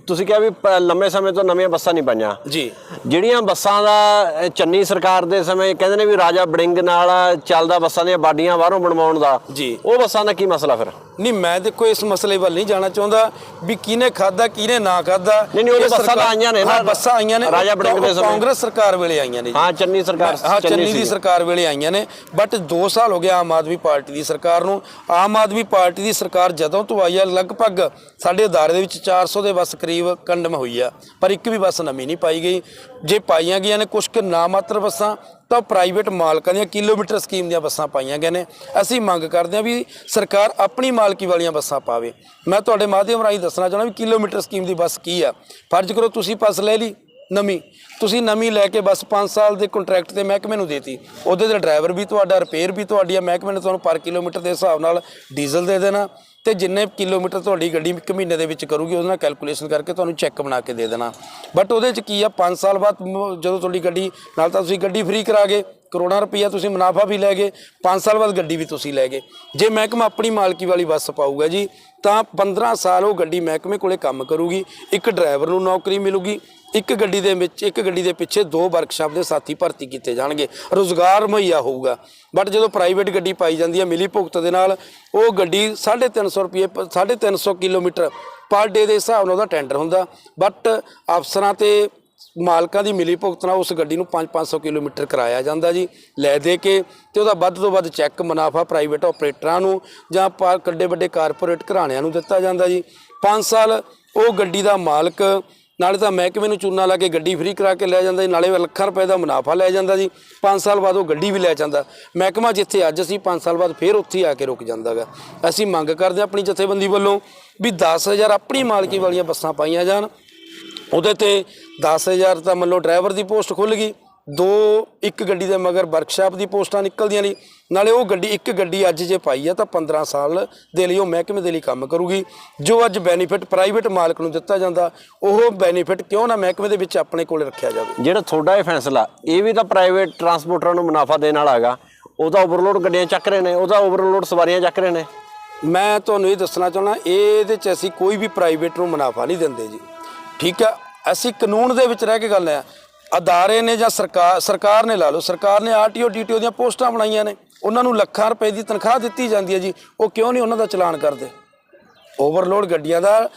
ਤੁਸੀਂ ਕਿਹਾ ਵੀ ਲੰਮੇ ਸਮੇਂ ਤੋਂ ਨਵੀਆਂ ਬੱਸਾਂ ਨਹੀਂ ਪਾਈਆਂ। ਜੀ। ਜਿਹੜੀਆਂ ਬੱਸਾਂ ਦਾ ਚੰਨੀ ਸਰਕਾਰ ਦੇ ਸਮੇਂ ਕਹਿੰਦੇ ਨੇ ਵੀ ਰਾਜਾ ਬੜਿੰਗ ਨਾਲ ਚੱਲਦਾ ਬੱਸਾਂ ਦੀਆਂ ਬਾਡੀਆਂ ਬਾਹਰੋਂ ਬਣਵਾਉਣ ਦਾ। ਜੀ। ਉਹ ਬੱਸਾਂ ਦਾ ਕੀ ਮਸਲਾ ਫਿਰ? ਨਹੀਂ ਮੈਂ ਦੇਖੋ ਇਸ ਮਸਲੇ ਵੱਲ ਨਹੀਂ ਜਾਣਾ ਚਾਹੁੰਦਾ ਵੀ ਕਿਹਨੇ ਖਾਦਾ ਕਿਹਨੇ ਨਾ ਖਾਦਾ ਨਹੀਂ, ਨਹੀਂ, ਉਹਦੇ ਬੱਸਾਂ ਤਾਂ ਆਈਆਂ ਨੇ ਨਾ। ਹਾਂ ਬੱਸਾਂ ਆਈਆਂ ਨੇ। ਰਾਜਾ ਵੜਿੰਗ ਦੇ ਸਮੇਂ। ਕਾਂਗਰਸ ਸਰਕਾਰ ਵੇਲੇ ਆਈਆਂ ਨੇ ਹਾਂ ਚੰਨੀ ਸਰਕਾਰ ਹਾਂ ਚੰਨੀ ਦੀ। ਸਰਕਾਰ ਵੇਲੇ ਆਈਆਂ ਨੇ। ਬਟ 2 ਸਾਲ ਹੋ ਗਏ ਆਮ ਆਦਮੀ ਪਾਰਟੀ ਦੀ ਸਰਕਾਰ ਨੂੰ। ਆਮ ਆਦਮੀ ਪਾਰਟੀ ਦੀ ਸਰਕਾਰ ਜਦੋਂ ਤੋਂ ਆਈ ਆ ਲਗਭਗ ਸਾਡੇ ਅਦਾਰੇ ਦੇ ਵਿੱਚ 400 ਦੇ ਬੱਸ ਕਰੀਬ ਕੰਡਮ ਹੋਈ ਆ, ਪਰ ਇੱਕ ਵੀ ਬੱਸ ਨਵੀਂ ਨਹੀਂ ਪਾਈ ਗਈ। ਜੇ ਪਾਈਆਂ ਗਈਆਂ ਨੇ ਕੁਝ ਕੁ ਨਾਮਾਤਰ ਬੱਸਾਂ, ਤਾਂ ਪ੍ਰਾਈਵੇਟ ਮਾਲਕਾਂ ਦੀਆਂ ਕਿਲੋਮੀਟਰ ਸਕੀਮ ਦੀਆਂ ਬੱਸਾਂ ਪਾਈਆਂ ਗਈਆਂ ਨੇ। ਅਸੀਂ ਮੰਗ ਕਰਦੇ ਹਾਂ ਵੀ ਸਰਕਾਰ ਆਪਣੀ ਮਾਲਕੀ ਵਾਲੀਆਂ ਬੱਸਾਂ ਪਾਵੇ। ਮੈਂ ਤੁਹਾਡੇ ਮਾਧਿਅਮ ਰਾਹੀਂ ਦੱਸਣਾ ਚਾਹੁੰਦਾ ਵੀ ਕਿਲੋਮੀਟਰ ਸਕੀਮ ਦੀ ਬੱਸ ਕੀ ਆ? ਫਰਜ਼ ਕਰੋ ਤੁਸੀਂ ਬੱਸ ਲੈ ਲਈ ਨਵੀਂ। ਤੁਸੀਂ ਨਵੀਂ ਲੈ ਕੇ ਬਸ 5 ਸਾਲ ਦੇ ਕੰਟਰੈਕਟ ਤੇ ਮਹਿਕਮੇ ਨੂੰ ਦੇਤੀ। ਉਹਦੇ ਤੇ ਡਰਾਈਵਰ ਵੀ ਤੁਹਾਡਾ ਰਿਪੇਅਰ ਵੀ ਤੁਹਾਡੀ ਆ। ਮਹਿਕਮੇ ਨੇ ਤੁਹਾਨੂੰ ਪਰ ਕਿਲੋਮੀਟਰ ਦੇ ਹਿਸਾਬ ਨਾਲ ਡੀਜ਼ਲ ਦੇ ਦੇਣਾ। ਤੇ ਜਿੰਨੇ ਕਿਲੋਮੀਟਰ ਤੁਹਾਡੀ ਗੱਡੀ ਇੱਕ ਮਹੀਨੇ ਦੇ ਵਿੱਚ ਕਰੂਗੀ, ਉਹਦੇ ਨਾਲ ਕੈਲਕੂਲੇਸ਼ਨ ਕਰਕੇ ਤੁਹਾਨੂੰ ਚੈੱਕ ਬਣਾ ਕੇ ਦੇ ਦੇਣਾ। ਬਟ ਉਹਦੇ ਚ ਕੀ ਆ 5 ਸਾਲ ਬਾਅਦ ਜਦੋਂ ਤੁਹਾਡੀ ਗੱਡੀ, ਨਾਲ ਤਾਂ ਤੁਸੀਂ ਗੱਡੀ ਫ੍ਰੀ ਕਰਾ ਗਏ ਕਰੋੜਾਂ ਰੁਪਈਆ ਤੁਸੀਂ ਮੁਨਾਫਾ ਵੀ ਲੈ ਗਏ 5 ਸਾਲ ਬਾਅਦ ਗੱਡੀ ਵੀ ਤੁਸੀਂ ਲੈ ਗਏ। ਜੇ ਮਹਿਕਮਾ ਆਪਣੀ ਮਾਲਕੀ ਵਾਲੀ ਬੱਸ ਪਾਊਗਾ ਜੀ, ਤਾਂ 15 ਸਾਲ ਉਹ ਗੱਡੀ ਮਹਿਕਮੇ ਕੋਲੇ ਕੰਮ ਕਰੂਗੀ, ਇੱਕ ਡਰਾਈਵਰ ਨੂੰ ਨੌਕਰੀ ਮਿਲੂਗੀ, ਇੱਕ ਗੱਡੀ ਦੇ ਵਿੱਚ, ਇੱਕ ਗੱਡੀ ਦੇ ਪਿੱਛੇ ਦੋ ਵਰਕਸ਼ਾਪ ਦੇ ਸਾਥੀ ਭਰਤੀ ਕੀਤੇ ਜਾਣਗੇ। ਰੋਜ਼ਗਾਰ ਮੁਹੱਈਆ ਹੋਊਗਾ। ਬਟ ਜਦੋਂ ਪ੍ਰਾਈਵੇਟ ਗੱਡੀ ਪਾਈ ਜਾਂਦੀ ਹੈ ਮਿਲੀ ਭੁਗਤ ਦੇ ਨਾਲ, ਉਹ ਗੱਡੀ 350 ਰੁਪਏ 350 ਕਿਲੋਮੀਟਰ ਪਰ ਡੇ ਦੇ ਹਿਸਾਬ ਨਾਲ ਉਹਦਾ ਟੈਂਡਰ ਹੁੰਦਾ। ਬਟ ਅਫਸਰਾਂ ਤੇ ਮਾਲਕਾਂ ਦੀ ਮਿਲੀ ਭੁਗਤ ਨਾਲ ਉਸ ਗੱਡੀ ਨੂੰ 5-500 ਕਿਲੋਮੀਟਰ ਕਰਾਇਆ ਜਾਂਦਾ ਜੀ, ਲੈ ਦੇ ਕੇ ਤੇ ਉਹਦਾ ਵੱਧ ਤੋਂ ਵੱਧ ਚੈੱਕ ਮੁਨਾਫਾ ਪ੍ਰਾਈਵੇਟ ਆਪਰੇਟਰਾਂ ਨੂੰ ਜਾਂ ਪਾ- ਕੱਡੇ ਵੱਡੇ ਕਾਰਪੋਰੇਟ ਘਰਾਣਿਆਂ ਨੂੰ ਦਿੱਤਾ ਜਾਂਦਾ ਜੀ। 5 ਸਾਲ ਉਹ ਗੱਡੀ ਦਾ ਮਾਲਕ, ਨਾਲੇ ਤਾਂ ਮਹਿਕਮੇ ਨੂੰ ਚੂਨਾ ਲਾ ਕੇ ਗੱਡੀ ਫ੍ਰੀ ਕਰਾ ਕੇ ਲੈ ਜਾਂਦਾ ਜੀ, ਨਾਲੇ ਲੱਖਾਂ ਰੁਪਏ ਦਾ ਮੁਨਾਫਾ ਲੈ ਜਾਂਦਾ ਜੀ। 5 ਸਾਲ ਬਾਅਦ ਉਹ ਗੱਡੀ ਵੀ ਲੈ ਜਾਂਦਾ। ਮਹਿਕਮਾ ਜਿੱਥੇ ਅੱਜ ਅਸੀਂ 5 ਸਾਲ ਬਾਅਦ ਫੇਰ ਉੱਥੇ ਹੀ ਆ ਕੇ ਰੁਕ ਜਾਂਦਾਗਾ ਅਸੀਂ ਮੰਗ ਕਰਦੇ ਹਾਂ ਆਪਣੀ ਜਥੇਬੰਦੀ ਵੱਲੋਂ ਵੀ 10000 ਆਪਣੀ ਮਾਲਕੀ ਵਾਲੀਆਂ ਬੱਸਾਂ ਪਾਈਆਂ ਜਾਣ। ਉਹਦੇ ਤੇ 10000 ਤਾਂ ਮੰਨ ਲਓ ਡਰਾਈਵਰ ਦੀ ਪੋਸਟ ਖੁੱਲ ਗਈ ਦੋ ਇੱਕ ਗੱਡੀ ਦੇ ਮਗਰ ਵਰਕਸ਼ਾਪ ਦੀ ਪੋਸਟਾਂ ਨਿਕਲਦੀਆਂ ਨੇ ਨਾਲੇ ਉਹ ਗੱਡੀ ਇੱਕ ਗੱਡੀ ਅੱਜ ਜੇ ਪਾਈ ਆ ਤਾਂ 15 ਸਾਲ ਦੇ ਲਈ ਉਹ ਮਹਿਕਮੇ ਦੇ ਲਈ ਕੰਮ ਕਰੂਗੀ ਜੋ ਅੱਜ ਬੈਨੀਫਿਟ ਪ੍ਰਾਈਵੇਟ ਮਾਲਕ ਨੂੰ ਦਿੱਤਾ ਜਾਂਦਾ ਉਹ ਬੈਨੀਫਿਟ ਕਿਉਂ ਨਾ ਮਹਿਕਮੇ ਦੇ ਵਿੱਚ ਆਪਣੇ ਕੋਲ ਰੱਖਿਆ ਜਾਵੇ। ਜਿਹੜਾ ਤੁਹਾਡਾ ਇਹ ਫੈਸਲਾ ਇਹ ਵੀ ਤਾਂ ਪ੍ਰਾਈਵੇਟ ਟਰਾਂਸਪੋਰਟਰਾਂ ਨੂੰ ਮੁਨਾਫਾ ਦੇਣ ਵਾਲਾ ਹੈਗਾ ਉਹਦਾ ਓਵਰਲੋਡ ਗੱਡੀਆਂ ਚੱਕ ਰਹੇ ਨੇ ਉਹਦਾ ਓਵਰਲੋਡ ਸਵਾਰੀਆਂ ਚੱਕ ਰਹੇ ਨੇ। ਮੈਂ ਤੁਹਾਨੂੰ ਇਹ ਦੱਸਣਾ ਚਾਹੁੰਦਾ ਇਹਦੇ ਚ ਅਸੀਂ ਕੋਈ ਵੀ ਪ੍ਰਾਈਵੇਟ ਨੂੰ ਮੁਨਾਫਾ ਨਹੀਂ ਦਿੰਦੇ ਜੀ। ਠੀਕ ਹੈ, ਅਸੀਂ ਕਾਨੂੰਨ ਦੇ ਵਿੱਚ ਰਹਿ ਕੇ ਗੱਲ ਆ ਅਦਾਰੇ ਨੇ ਜਾਂ ਸਰਕਾਰ ਸਰਕਾਰ ਨੇ ਲਾ ਲਓ, ਸਰਕਾਰ ਨੇ ਆਰਟੀਓ ਡੀਟੀਓ ਦੀਆਂ ਪੋਸਟਾਂ ਬਣਾਈਆਂ ਨੇ। ਉਹਨਾਂ ਨੂੰ ਲੱਖਾਂ ਰੁਪਏ ਦੀ ਤਨਖਾਹ ਦਿੱਤੀ ਜਾਂਦੀ ਹੈ ਜੀ। ਉਹ ਕਿਉਂ ਨਹੀਂ ਉਹਨਾਂ ਦਾ ਚਲਾਨ ਕਰਦੇ? ਓਵਰਲੋਡ ਗੱਡੀਆਂ ਦਾ,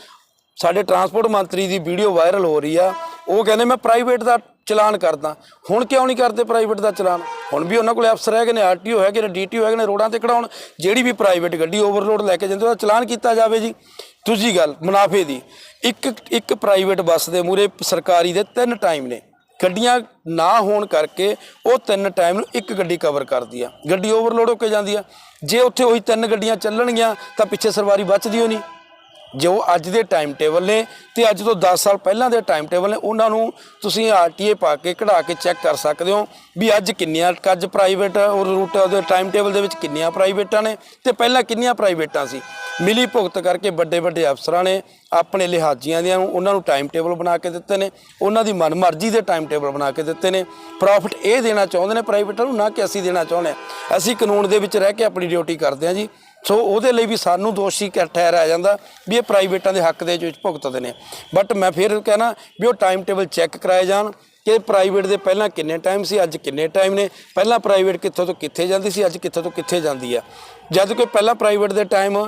ਸਾਡੇ ਟਰਾਂਸਪੋਰਟ ਮੰਤਰੀ ਦੀ ਵੀਡੀਓ ਵਾਇਰਲ ਹੋ ਰਹੀ ਆ। ਉਹ ਕਹਿੰਦੇ, ਮੈਂ ਪ੍ਰਾਈਵੇਟ ਦਾ ਚਲਾਨ ਕਰਦਾ। ਹੁਣ ਕਿਉਂ ਨਹੀਂ ਕਰਦੇ ਪ੍ਰਾਈਵੇਟ ਦਾ ਚਲਾਨ? ਹੁਣ ਵੀ ਉਹਨਾਂ ਕੋਲ ਅਫਸਰ ਹੈਗੇ ਨੇ ਆਰਟੀਓ ਹੈਗੇ ਨੇ ਡੀਟੀਓ ਹੈਗੇ ਨੇ, ਰੋਡਾਂ ਤੇ ਕਢਾਉਣ। ਜਿਹੜੀ ਵੀ ਪ੍ਰਾਈਵੇਟ ਗੱਡੀ ਓਵਰਲੋਡ ਲੈ ਕੇ ਜਾਂਦੇ, ਉਹਦਾ ਚਲਾਨ ਕੀਤਾ ਜਾਵੇ ਜੀ। ਦੂਜੀ ਗੱਲ, ਮੁਨਾਫੇ ਦੀ। ਇੱਕ ਇੱਕ ਪ੍ਰਾਈਵੇਟ ਬੱਸ ਦੇ ਮੂਰੇ ਸਰਕਾਰੀ ਦੇ ਤਿੰਨ ਟਾਈਮ ਨੇ। ਗੱਡੀਆਂ ਨਾ ਹੋਣ ਕਰਕੇ ਉਹ ਤਿੰਨ ਟਾਈਮ ਨੂੰ ਇੱਕ ਗੱਡੀ ਕਵਰ ਕਰਦੀ ਆ। ਗੱਡੀ ਓਵਰਲੋਡ ਹੋ ਕੇ ਜਾਂਦੀ ਆ। ਜੇ ਉੱਥੇ ਉਹੀ ਤਿੰਨ ਗੱਡੀਆਂ ਚੱਲਣਗੀਆਂ, ਤਾਂ ਪਿੱਛੇ ਸਰਵਾਰੀ ਬਚਦੀ ਓ ਨਹੀਂ ਜੋ ਅੱਜ ਦੇ ਟਾਈਮ ਟੇਬਲ ਨੇ ਤੇ ਅੱਜ ਤੋਂ 10 ਸਾਲ ਪਹਿਲਾਂ ਦੇ ਟਾਈਮ ਟੇਬਲ ਨੇ, ਉਹਨਾਂ ਨੂੰ ਤੁਸੀਂ ਆਰਟੀਏ ਪਾ ਕੇ ਕਢਾ ਕੇ ਚੈੱਕ ਕਰ ਸਕਦੇ ਹੋ ਵੀ ਅੱਜ ਕਿੰਨੀਆਂ ਅੱਜ ਪ੍ਰਾਈਵੇਟ ਰੂਟ ਦੇ ਟਾਈਮ ਟੇਬਲ ਦੇ ਵਿੱਚ ਕਿੰਨੀਆਂ ਪ੍ਰਾਈਵੇਟਾਂ ਨੇ ਤੇ ਪਹਿਲਾਂ ਕਿੰਨੀਆਂ ਪ੍ਰਾਈਵੇਟਾਂ ਸੀ। ਮਿਲੀ ਭੁਗਤ ਕਰਕੇ ਵੱਡੇ ਵੱਡੇ ਅਫਸਰਾਂ ਨੇ ਆਪਣੇ ਲਿਹਾਜ਼ੀਆਂ ਦੀਆਂ ਉਹਨਾਂ ਨੂੰ ਟਾਈਮ ਟੇਬਲ ਬਣਾ ਕੇ ਦਿੱਤੇ ਨੇ, ਉਹਨਾਂ ਦੀ ਮਨਮਰਜ਼ੀ ਦੇ ਟਾਈਮ ਟੇਬਲ ਬਣਾ ਕੇ ਦਿੱਤੇ ਨੇ। ਪ੍ਰੋਫਿਟ ਇਹ ਦੇਣਾ ਚਾਹੁੰਦੇ ਨੇ ਪ੍ਰਾਈਵੇਟਾਂ ਨੂੰ, ਨਾ ਕਿ ਅਸੀਂ ਦੇਣਾ ਚਾਹੁੰਦੇ ਹਾਂ। ਅਸੀਂ ਕਾਨੂੰਨ ਦੇ ਵਿੱਚ ਰਹਿ ਕੇ ਆਪਣੀ ਡਿਊਟੀ ਕਰਦੇ ਹਾਂ ਜੀ। ਸੋ ਉਹਦੇ ਲਈ ਵੀ ਸਾਨੂੰ ਦੋਸ਼ੀ ਕਰ ਠਹਿਰਾਇਆ ਜਾਂਦਾ ਵੀ ਇਹ ਪ੍ਰਾਈਵੇਟਾਂ ਦੇ ਹੱਕ ਦੇ ਵਿੱਚ ਭੁਗਤਦੇ ਨੇ। ਬਟ ਮੈਂ ਫਿਰ ਕਹਿਣਾ ਵੀ ਉਹ ਟਾਈਮ ਟੇਬਲ ਚੈੱਕ ਕਰਾਏ ਜਾਣ ਕਿ ਪ੍ਰਾਈਵੇਟ ਦੇ ਪਹਿਲਾਂ ਕਿੰਨੇ ਟਾਈਮ ਸੀ, ਅੱਜ ਕਿੰਨੇ ਟਾਈਮ ਨੇ? ਪਹਿਲਾਂ ਪ੍ਰਾਈਵੇਟ ਕਿੱਥੋਂ ਤੋਂ ਕਿੱਥੇ ਜਾਂਦੀ ਸੀ, ਅੱਜ ਕਿੱਥੋਂ ਤੋਂ ਕਿੱਥੇ ਜਾਂਦੀ ਆ? ਜਦ ਕੋਈ ਪਹਿਲਾਂ ਪ੍ਰਾਈਵੇਟ ਦੇ ਟਾਈਮ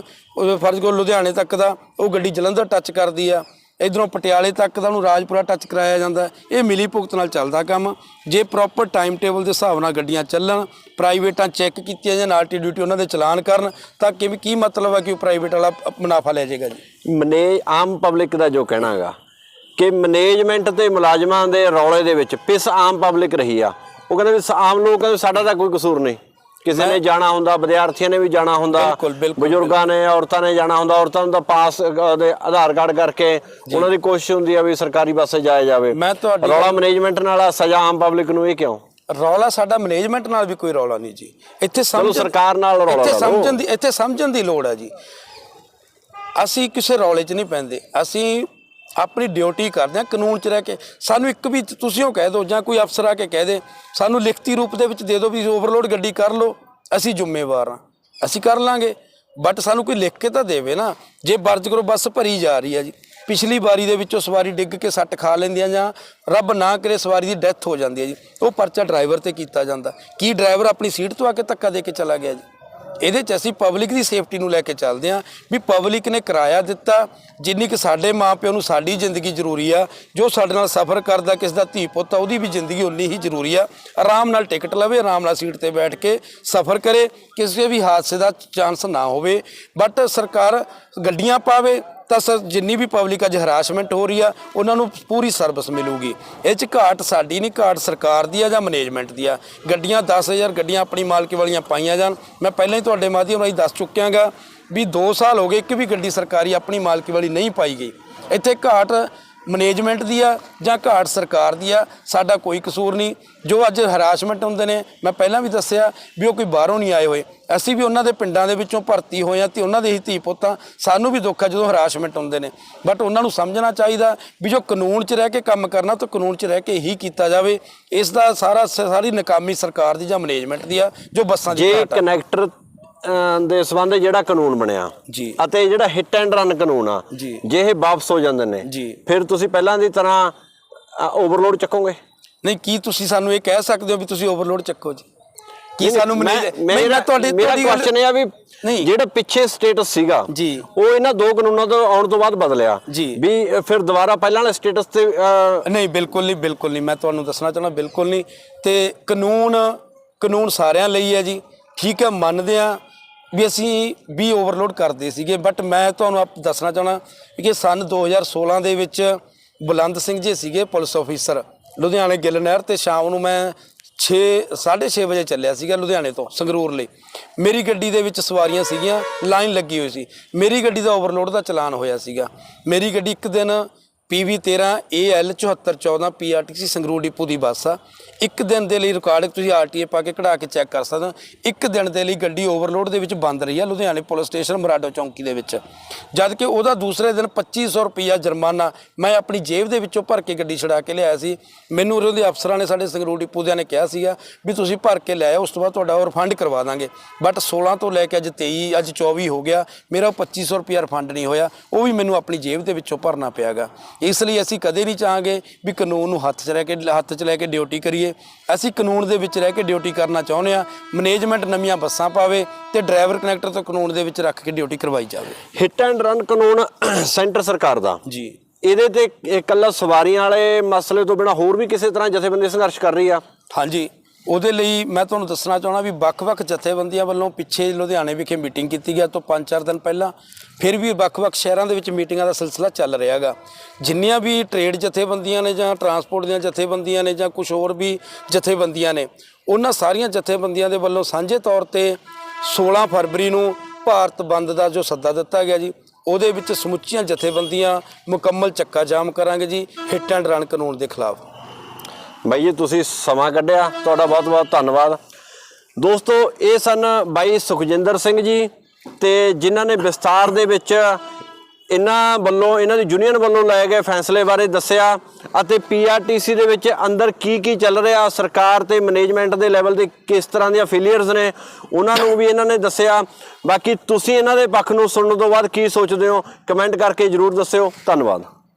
ਫਰਜ਼ ਕੋ ਲੁਧਿਆਣੇ ਤੱਕ ਦਾ, ਉਹ ਗੱਡੀ ਜਲੰਧਰ ਟੱਚ ਕਰਦੀ ਆ। ਇਧਰੋਂ ਪਟਿਆਲੇ ਤੱਕ ਦਾ ਉਹਨੂੰ ਰਾਜਪੁਰਾ ਟੱਚ ਕਰਾਇਆ ਜਾਂਦਾ ਇਹ ਮਿਲੀ ਭੁਗਤ ਨਾਲ ਚੱਲਦਾ ਕੰਮ। ਜੇ ਪ੍ਰੋਪਰ ਟਾਈਮ ਟੇਬਲ ਦੇ ਹਿਸਾਬ ਨਾਲ ਗੱਡੀਆਂ ਚੱਲਣ ਪ੍ਰਾਈਵੇਟਾਂ ਚੈੱਕ ਕੀਤੀਆਂ ਜਾਂ ਆਰਟੀ ਡਿਊਟੀ ਉਹਨਾਂ ਦੇ ਚਲਾਨ ਕਰਨ, ਤਾਂ ਕਿਵੇਂ ਕੀ ਮਤਲਬ ਹੈ ਕਿ ਉਹ ਪ੍ਰਾਈਵੇਟ ਵਾਲਾ ਮੁਨਾਫਾ ਲੈ ਜਾਏਗਾ ਜੀ? ਮਨੇ ਆਮ ਪਬਲਿਕ ਦਾ ਜੋ ਕਹਿਣਾ ਹੈਗਾ ਕਿ ਮੈਨੇਜਮੈਂਟ ਤੇ ਮੁਲਾਜ਼ਮਾਂ ਦੇ ਰੌਲੇ ਦੇ ਵਿੱਚ ਪਿਸ ਆਮ ਪਬਲਿਕ ਰਹੀ ਆ। ਉਹ ਕਹਿੰਦੇ ਵੀ ਆਮ ਲੋਕ ਕਹਿੰਦੇ ਸਾਡਾ ਤਾਂ ਕੋਈ ਕਸੂਰ ਨਹੀਂ। ਕਿਸੇ ਨੇ ਜਾਣਾ ਹੁੰਦਾ ਵਿਦਿਆਰਥੀਆਂ ਨੇ ਵੀ ਜਾਣਾ ਹੁੰਦਾ ਬਜ਼ੁਰਗਾਂ ਨੇ ਔਰਤਾਂ ਨੇ ਜਾਣਾ ਹੁੰਦਾ ਔਰਤਾਂ ਤਾਂ ਪਾਸ ਦੇ ਆਧਾਰ ਕਾਰਡ ਕਰਕੇ ਉਹਨਾਂ ਦੀ ਕੋਸ਼ਿਸ਼ ਹੁੰਦੀ ਆ ਵੀ ਸਰਕਾਰੀ ਬੱਸੇ ਜਾਇਆ ਜਾਵੇ। ਮੈਂ ਤੁਹਾਡੀ ਰੌਲਾ ਮੈਨੇਜਮੈਂਟ ਨਾਲ ਆ, ਸਜ਼ਾ ਆਮ ਪਬਲਿਕ ਨੂੰ ਇਹ ਕਿਉਂ? ਰੌਲਾ ਸਾਡਾ ਮੈਨੇਜਮੈਂਟ ਨਾਲ ਵੀ ਕੋਈ ਰੌਲਾ ਨਹੀਂ ਜੀ। ਇੱਥੇ ਚਲੋ ਸਮਝ ਸਰਕਾਰ ਨਾਲ ਰੌਲਾ ਇੱਥੇ। ਸਮਝਣ ਦੀ ਇੱਥੇ ਸਮਝਣ ਦੀ ਲੋੜ ਹੈ ਜੀ। ਅਸੀਂ ਕਿਸੇ ਰੌਲੇ 'ਚ ਨਹੀਂ ਪੈਂਦੇ। ਅਸੀਂ ਆਪਣੀ ਡਿਊਟੀ ਕਰਦੇ ਹਾਂ ਕਾਨੂੰਨ 'ਚ ਰਹਿ ਕੇ। ਸਾਨੂੰ ਇੱਕ ਵੀ ਤੁਸੀਂ ਉਹ ਕਹਿ ਦਿਓ ਜਾਂ ਕੋਈ ਅਫਸਰ ਆ ਕੇ ਕਹਿ ਦੇ, ਸਾਨੂੰ ਲਿਖਤੀ ਰੂਪ ਦੇ ਵਿੱਚ ਦੇ ਦਿਓ ਵੀ ਓਵਰਲੋਡ ਗੱਡੀ ਕਰ ਲਓ, ਅਸੀਂ ਜ਼ਿੰਮੇਵਾਰ ਹਾਂ ਅਸੀਂ ਕਰ ਲਾਂਗੇ। ਬਟ ਸਾਨੂੰ ਕੋਈ ਲਿਖ ਕੇ ਤਾਂ ਦੇਵੇ ਨਾ, ਜੇ ਵਰਜ ਕਰੋ ਬੱਸ ਭਰੀ ਜਾ ਰਹੀ ਹੈ ਜੀ। ਪਿਛਲੀ ਵਾਰੀ ਦੇ ਵਿੱਚੋਂ ਸਵਾਰੀ ਡਿੱਗ ਕੇ ਸੱਟ ਖਾ ਲੈਂਦੀਆਂ ਜਾਂ ਰੱਬ ਨਾ ਕਰੇ ਸਵਾਰੀ ਦੀ ਡੈਥ ਹੋ ਜਾਂਦੀ ਹੈ ਜੀ। ਉਹ ਪਰਚਾ ਡਰਾਈਵਰ ਤੇ ਕੀਤਾ ਜਾਂਦਾ। ਕੀ ਡਰਾਈਵਰ ਆਪਣੀ ਸੀਟ ਤੋਂ ਆ ਕੇ ਧੱਕਾ ਦੇ ਕੇ ਚਲਾ ਗਿਆ ਜੀ? ਇਹਦੇ ਚ ਅਸੀਂ ਪਬਲਿਕ ਦੀ ਸੇਫਟੀ ਨੂੰ ਲੈ ਕੇ ਚੱਲਦੇ ਹਾਂ ਵੀ ਪਬਲਿਕ ਨੇ ਕਿਰਾਇਆ ਦਿੱਤਾ, ਜਿੰਨੀ ਕਿ ਸਾਡੇ ਮਾਪਿਆਂ ਨੂੰ ਸਾਡੀ ਜ਼ਿੰਦਗੀ ਜ਼ਰੂਰੀ ਆ, ਜੋ ਸਾਡੇ ਨਾਲ ਸਫ਼ਰ ਕਰਦਾ, ਕਿਸ ਦਾ ਧੀ ਪੁੱਤ ਆ, ਉਹਦੀ ਵੀ ਜ਼ਿੰਦਗੀ ਉਨੀ ਹੀ ਜ਼ਰੂਰੀ ਆ। ਆਰਾਮ ਨਾਲ ਟਿਕਟ ਲਵੇ, ਆਰਾਮ ਨਾਲ ਸੀਟ ਤੇ ਬੈਠ ਕੇ ਸਫ਼ਰ ਕਰੇ, ਕਿਸੇ ਵੀ ਹਾਦਸੇ ਦਾ ਚਾਂਸ ਨਾ ਹੋਵੇ ਬਟ ਸਰਕਾਰ ਗੱਡੀਆਂ ਪਾਵੇ ਤਾਂ ਸਰ ਜਿੰਨੀ ਵੀ ਪਬਲਿਕ ਅੱਜ ਹਰਾਸਮੈਂਟ ਹੋ ਰਹੀ ਆ, ਉਹਨਾਂ ਨੂੰ ਪੂਰੀ ਸਰਵਿਸ ਮਿਲੂਗੀ। ਇਹ ਚ ਘਾਟ ਸਾਡੀ ਨਹੀਂ, ਘਾਟ ਸਰਕਾਰ ਦੀ ਆ ਜਾਂ ਮੈਨੇਜਮੈਂਟ ਦੀ ਆ। ਗੱਡੀਆਂ 10000 ਗੱਡੀਆਂ ਆਪਣੀ ਮਾਲਕੀ ਵਾਲੀਆਂ ਪਾਈਆਂ ਜਾਣ। ਮੈਂ ਪਹਿਲਾਂ ਹੀ ਤੁਹਾਡੇ ਮਾਧਿਅਮ ਰਾਹੀਂ ਦੱਸ ਚੁੱਕਿਆਗਾ ਵੀ 2 ਸਾਲ ਹੋ ਗਏ, ਇੱਕ ਵੀ ਗੱਡੀ ਸਰਕਾਰੀ ਆਪਣੀ ਮਾਲਕੀ ਵਾਲੀ ਨਹੀਂ ਪਾਈ ਗਈ। ਇੱਥੇ ਘਾਟ ਮੈਨੇਜਮੈਂਟ ਦੀ ਆ ਜਾਂ ਘਾਟ ਸਰਕਾਰ ਦੀ ਆ ਸਾਡਾ ਕੋਈ ਕਸੂਰ ਨਹੀਂ। ਜੋ ਅੱਜ ਹਰਾਸਮੈਂਟ ਹੁੰਦੇ ਨੇ ਮੈਂ ਪਹਿਲਾਂ ਵੀ ਦੱਸਿਆ ਵੀ ਉਹ ਕੋਈ ਬਾਹਰੋਂ ਨਹੀਂ ਆਏ ਹੋਏ। ਅਸੀਂ ਵੀ ਉਹਨਾਂ ਦੇ ਪਿੰਡਾਂ ਦੇ ਵਿੱਚੋਂ ਭਰਤੀ ਹੋਏ ਆ ਤੇ ਉਹਨਾਂ ਦੇ ਹੀ ਧੀ ਪੁੱਤਾਂ ਸਾਨੂੰ ਵੀ ਦੁੱਖ ਆ ਜਦੋਂ ਹਰਾਸਮੈਂਟ ਹੁੰਦੇ ਨੇ। ਬਟ ਉਹਨਾਂ ਨੂੰ ਸਮਝਣਾ ਚਾਹੀਦਾ ਵੀ ਜੋ ਕਾਨੂੰਨ 'ਚ ਰਹਿ ਕੇ ਕੰਮ ਕਰਨਾ ਤਾਂ ਕਾਨੂੰਨ 'ਚ ਰਹਿ ਕੇ ਹੀ ਕੀਤਾ ਜਾਵੇ। ਇਸ ਦਾ ਸਾਰਾ ਸਾਰੀ ਨਾਕਾਮੀ ਸਰਕਾਰ ਦੀ ਜਾਂ ਮੈਨੇਜਮੈਂਟ ਦੀ ਆ ਜੋ ਬੱਸਾਂ ਦੀ ਜੇ ਘਾਟ ਦੇ ਸੰਬੰਧ ਜਿਹੜਾ ਕਾਨੂੰਨ ਬਣਿਆ ਜੀ ਅਤੇ ਜਿਹੜਾ ਹਿੱਟ ਐਂਡ ਰਨ ਕਾਨੂੰਨ ਆ ਜੀ। ਜੇ ਇਹ ਵਾਪਸ ਹੋ ਜਾਂਦੇ ਨੇ ਜੀ। ਫਿਰ ਤੁਸੀਂ ਪਹਿਲਾਂ ਦੀ ਤਰ੍ਹਾਂ ਓਵਰਲੋਡ ਚੱਕੋਗੇ ਨਹੀਂ ਕੀ ਤੁਸੀਂ ਸਾਨੂੰ ਇਹ ਕਹਿ ਸਕਦੇ ਹੋ ਵੀ ਤੁਸੀਂ ਓਵਰਲੋਡ ਚੱਕੋ ਜੀ ਕੀ ਸਾਨੂੰ ਮੈਨੇਜ ਮੇਰਾ ਤੁਹਾਡੀ ਮੇਰਾ ਤੁਹਾਡੀ ਗੱਲ- ਕੁਐਸਚਨ ਇਹ ਆ ਵੀ ਨਹੀਂ। ਜਿਹੜਾ ਪਿੱਛੇ ਸਟੇਟਸ ਸੀਗਾ ਜੀ। ਉਹ ਇਹਨਾਂ ਦੋ ਕਾਨੂੰਨਾਂ ਤੋਂ ਆਉਣ ਤੋਂ ਬਾਅਦ ਬਦਲਿਆ ਜੀ। ਵੀ ਅ, ਫਿਰ ਦੁਬਾਰਾ ਪਹਿਲਾਂ ਵਾਲੇ ਸਟੇਟਸ ਤੇ ਅ, ਨਹੀਂ ਬਿਲਕੁਲ ਨਹੀਂ ਬਿਲਕੁਲ ਨਹੀਂ ਮੈਂ ਤੁਹਾਨੂੰ ਦੱਸਣਾ ਚਾਹਣਾ ਬਿਲਕੁਲ ਨਹੀਂ ਤੇ ਕਾਨੂੰਨ ਕਾਨੂੰਨ ਸਾਰਿਆਂ ਲਈ ਹੈ ਜੀ ਠੀਕ ਹੈ ਮੰਨਦੇ ਆ ਵੀ ਅਸੀਂ ਵੀ ਓਵਰਲੋਡ ਕਰਦੇ ਸੀਗੇ ਬਟ ਮੈਂ ਤੁਹਾਨੂੰ ਆਪ ਦੱਸਣਾ ਚਾਹਣਾ ਕਿ ਸਨ 2016 ਦੇ ਵਿੱਚ ਬੁਲੰਦ ਸਿੰਘ ਜੀ ਸੀਗੇ ਪੁਲਿਸ ਅਫੀਸਰ ਲੁਧਿਆਣੇ ਗਿੱਲ ਨਹਿਰ ਤੇ ਸ਼ਾਮ ਨੂੰ ਮੈਂ 6 6:30 ਵਜੇ ਚੱਲਿਆ ਸੀਗਾ ਲੁਧਿਆਣੇ ਤੋਂ, ਸੰਗਰੂਰ ਲਈ। ਮੇਰੀ ਗੱਡੀ ਦੇ ਵਿੱਚ ਸਵਾਰੀਆਂ ਸੀਗੀਆਂ, ਲਾਈਨ ਲੱਗੀ ਹੋਈ ਸੀ। ਮੇਰੀ ਗੱਡੀ ਦਾ ਓਵਰਲੋਡ ਦਾ ਚਲਾਨ ਹੋਇਆ ਸੀਗਾ। ਮੇਰੀ ਗੱਡੀ ਇੱਕ ਦਿਨ PV 13 AL 7414 PRTC Sangrur depot ਦੀ ਬੱਸ ਆ। ਇੱਕ ਦਿਨ ਦੇ ਲਈ ਰਿਕਾਰਡ ਤੁਸੀਂ RTA ਪਾ ਕੇ ਕਢਾ ਕੇ ਚੈੱਕ ਕਰ ਸਕਦੇ ਹੋ। ਇੱਕ ਦਿਨ ਦੇ ਲਈ ਗੱਡੀ ਓਵਰਲੋਡ ਦੇ ਵਿੱਚ ਬੰਦ ਰਹੀ ਆ, ਲੁਧਿਆਣੇ ਪੁਲਿਸ ਸਟੇਸ਼ਨ, ਮਰਾਡੋ ਚੌਂਕੀ ਦੇ ਵਿੱਚ। ਜਦ ਕਿ ਉਹਦਾ ਦੂਸਰੇ ਦਿਨ 2500 ਰੁਪਈਆ ਜੁਰਮਾਨਾ ਮੈਂ ਆਪਣੀ ਜੇਬ ਦੇ ਵਿੱਚੋਂ ਭਰ ਕੇ ਗੱਡੀ ਛਡਾ ਕੇ ਲਿਆਇਆ ਸੀ। ਮੈਨੂੰ ਉਰੇ ਦੇ ਅਫਸਰਾਂ ਨੇ ਸਾਡੇ ਸੰਗਰੂਰ ਡਿਪੂ ਦਿਆਂ ਨੇ ਕਿਹਾ ਸੀਗਾ ਵੀ ਤੁਸੀਂ ਭਰ ਕੇ ਲੈ ਆਓ, ਉਸ ਤੋਂ ਬਾਅਦ ਤੁਹਾਡਾ ਉਹ ਰਿਫੰਡ ਕਰਵਾ ਦਾਂਗੇ। ਬਟ 16 ਤੋਂ ਲੈ ਕੇ ਅੱਜ 23 ਅੱਜ 24 ਹੋ ਗਿਆ। ਮੇਰਾ ਉਹ 2500 ਰੁਪਈਆ ਰਿਫੰਡ ਨਹੀਂ ਹੋਇਆ। ਉਹ ਵੀ ਮੈਨੂੰ ਆਪਣੀ ਜੇਬ ਦੇ ਵਿੱਚੋਂ ਭਰਨਾ ਪਿਆਗਾ ਇਸ ਲਈ ਅਸੀਂ ਕਦੇ ਨਹੀਂ ਚਾਹਾਂਗੇ ਵੀ ਕਾਨੂੰਨ ਨੂੰ ਹੱਥ 'ਚ ਰਹਿ ਕੇ ਹੱਥ 'ਚ ਲੈ ਕੇ ਡਿਊਟੀ ਕਰੀਏ। ਅਸੀਂ ਕਾਨੂੰਨ ਦੇ ਵਿੱਚ ਰਹਿ ਕੇ ਡਿਊਟੀ ਕਰਨਾ ਚਾਹੁੰਦੇ ਆ ਮੈਨੇਜਮੈਂਟ ਨਵੀਆਂ ਬੱਸਾਂ ਪਾਵੇ ਤੇ ਡਰਾਈਵਰ ਕਨੈਕਟਰ ਤੋਂ ਕਾਨੂੰਨ ਦੇ ਵਿੱਚ ਰੱਖ ਕੇ ਡਿਊਟੀ ਕਰਵਾਈ ਜਾਵੇ। ਹਿੱਟ ਐਂਡ ਰਨ ਕਾਨੂੰਨ ਸੈਂਟਰ ਸਰਕਾਰ ਦਾ। ਜੀ। ਇਹਦੇ ਤੇ ਇਕੱਲਾ ਸਵਾਰੀਆਂ ਵਾਲੇ ਮਸਲੇ ਤੋਂ ਬਿਨਾ ਹੋਰ ਵੀ ਕਿਸੇ ਤਰ੍ਹਾਂ ਜਥੇਬੰਦੀ ਸੰਘਰਸ਼ ਕਰ ਰਹੀ ਆ? ਹਾਂਜੀ। ਉਹਦੇ ਲਈ ਮੈਂ ਤੁਹਾਨੂੰ ਦੱਸਣਾ ਚਾਹਣਾ ਵੀ ਵੱਖ-ਵੱਖ ਜਥੇਬੰਦੀਆਂ ਵੱਲੋਂ ਪਿੱਛੇ ਲੁਧਿਆਣੇ ਵਿਖੇ ਮੀਟਿੰਗ ਕੀਤੀ ਗਿਆ ਤੋਂ 5-4 ਦਿਨ ਪਹਿਲਾਂ, ਫਿਰ ਵੀ ਵੱਖ-ਵੱਖ ਸ਼ਹਿਰਾਂ ਦੇ ਵਿੱਚ ਮੀਟਿੰਗਾਂ ਦਾ ਸਿਲਸਿਲਾ ਚੱਲ ਰਿਹਾਗਾ ਜਿੰਨੀਆਂ ਵੀ ਟ੍ਰੇਡ ਜਥੇਬੰਦੀਆਂ ਨੇ ਜਾਂ ਟਰਾਂਸਪੋਰਟ ਦੀਆਂ ਜਥੇਬੰਦੀਆਂ ਨੇ ਜਾਂ ਕੁਝ ਹੋਰ ਵੀ ਜਥੇਬੰਦੀਆਂ ਨੇ, ਉਹਨਾਂ ਸਾਰੀਆਂ ਜਥੇਬੰਦੀਆਂ ਦੇ ਵੱਲੋਂ ਸਾਂਝੇ ਤੌਰ ਤੇ 16 ਫਰਵਰੀ ਨੂੰ ਭਾਰਤ ਬੰਦ ਦਾ ਜੋ ਸੱਦਾ ਦਿੱਤਾ ਗਿਆ ਜੀ, ਉਹਦੇ ਵਿੱਚ ਸਮੁੱਚੀਆਂ ਜਥੇਬੰਦੀਆਂ ਮੁਕੰਮਲ ਚੱਕਾ ਜਾਮ ਕਰਾਂਗੇ ਜੀ, ਹਿੱਟ ਐਂਡ ਰਨ ਕਾਨੂੰਨ ਦੇ ਖਿਲਾਫ। ਬਾਈ ਜੀ, ਤੁਸੀਂ ਸਮਾਂ ਕੱਢਿਆ। ਤੁਹਾਡਾ ਬਹੁਤ ਬਹੁਤ ਧੰਨਵਾਦ। ਦੋਸਤੋ, ਇਹ ਸਨ ਬਾਈ ਸੁਖਜਿੰਦਰ ਸਿੰਘ ਜੀ ਤੇ ਜਿਨ੍ਹਾਂ ਨੇ ਵਿਸਤਾਰ ਦੇ ਵਿੱਚ ਇਹਨਾਂ ਵੱਲੋਂ, ਇਹਨਾਂ ਦੀ ਯੂਨੀਅਨ ਵੱਲੋਂ ਲਏ ਗਏ ਫੈਸਲੇ ਬਾਰੇ ਦੱਸਿਆ ਅਤੇ ਪੀਆਰਟੀਸੀ ਦੇ ਵਿੱਚ ਅੰਦਰ ਕੀ ਕੀ ਚੱਲ ਰਿਹਾ, ਸਰਕਾਰ ਤੇ ਮੈਨੇਜਮੈਂਟ ਦੇ ਲੈਵਲ ਤੇ ਕਿਸ ਤਰ੍ਹਾਂ ਦੀਆਂ ਫੇਲੀਅਰਸ ਨੇ, ਉਹਨਾਂ ਨੂੰ ਵੀ ਇਹਨਾਂ ਨੇ ਦੱਸਿਆ। ਬਾਕੀ ਤੁਸੀਂ ਇਹਨਾਂ ਦੇ ਪੱਖ ਨੂੰ ਸੁਣਨ ਤੋਂ ਬਾਅਦ ਕੀ ਸੋਚਦੇ ਹੋ, ਕਮੈਂਟ ਕਰਕੇ ਜਰੂਰ ਦੱਸਿਓ। ਧੰਨਵਾਦ।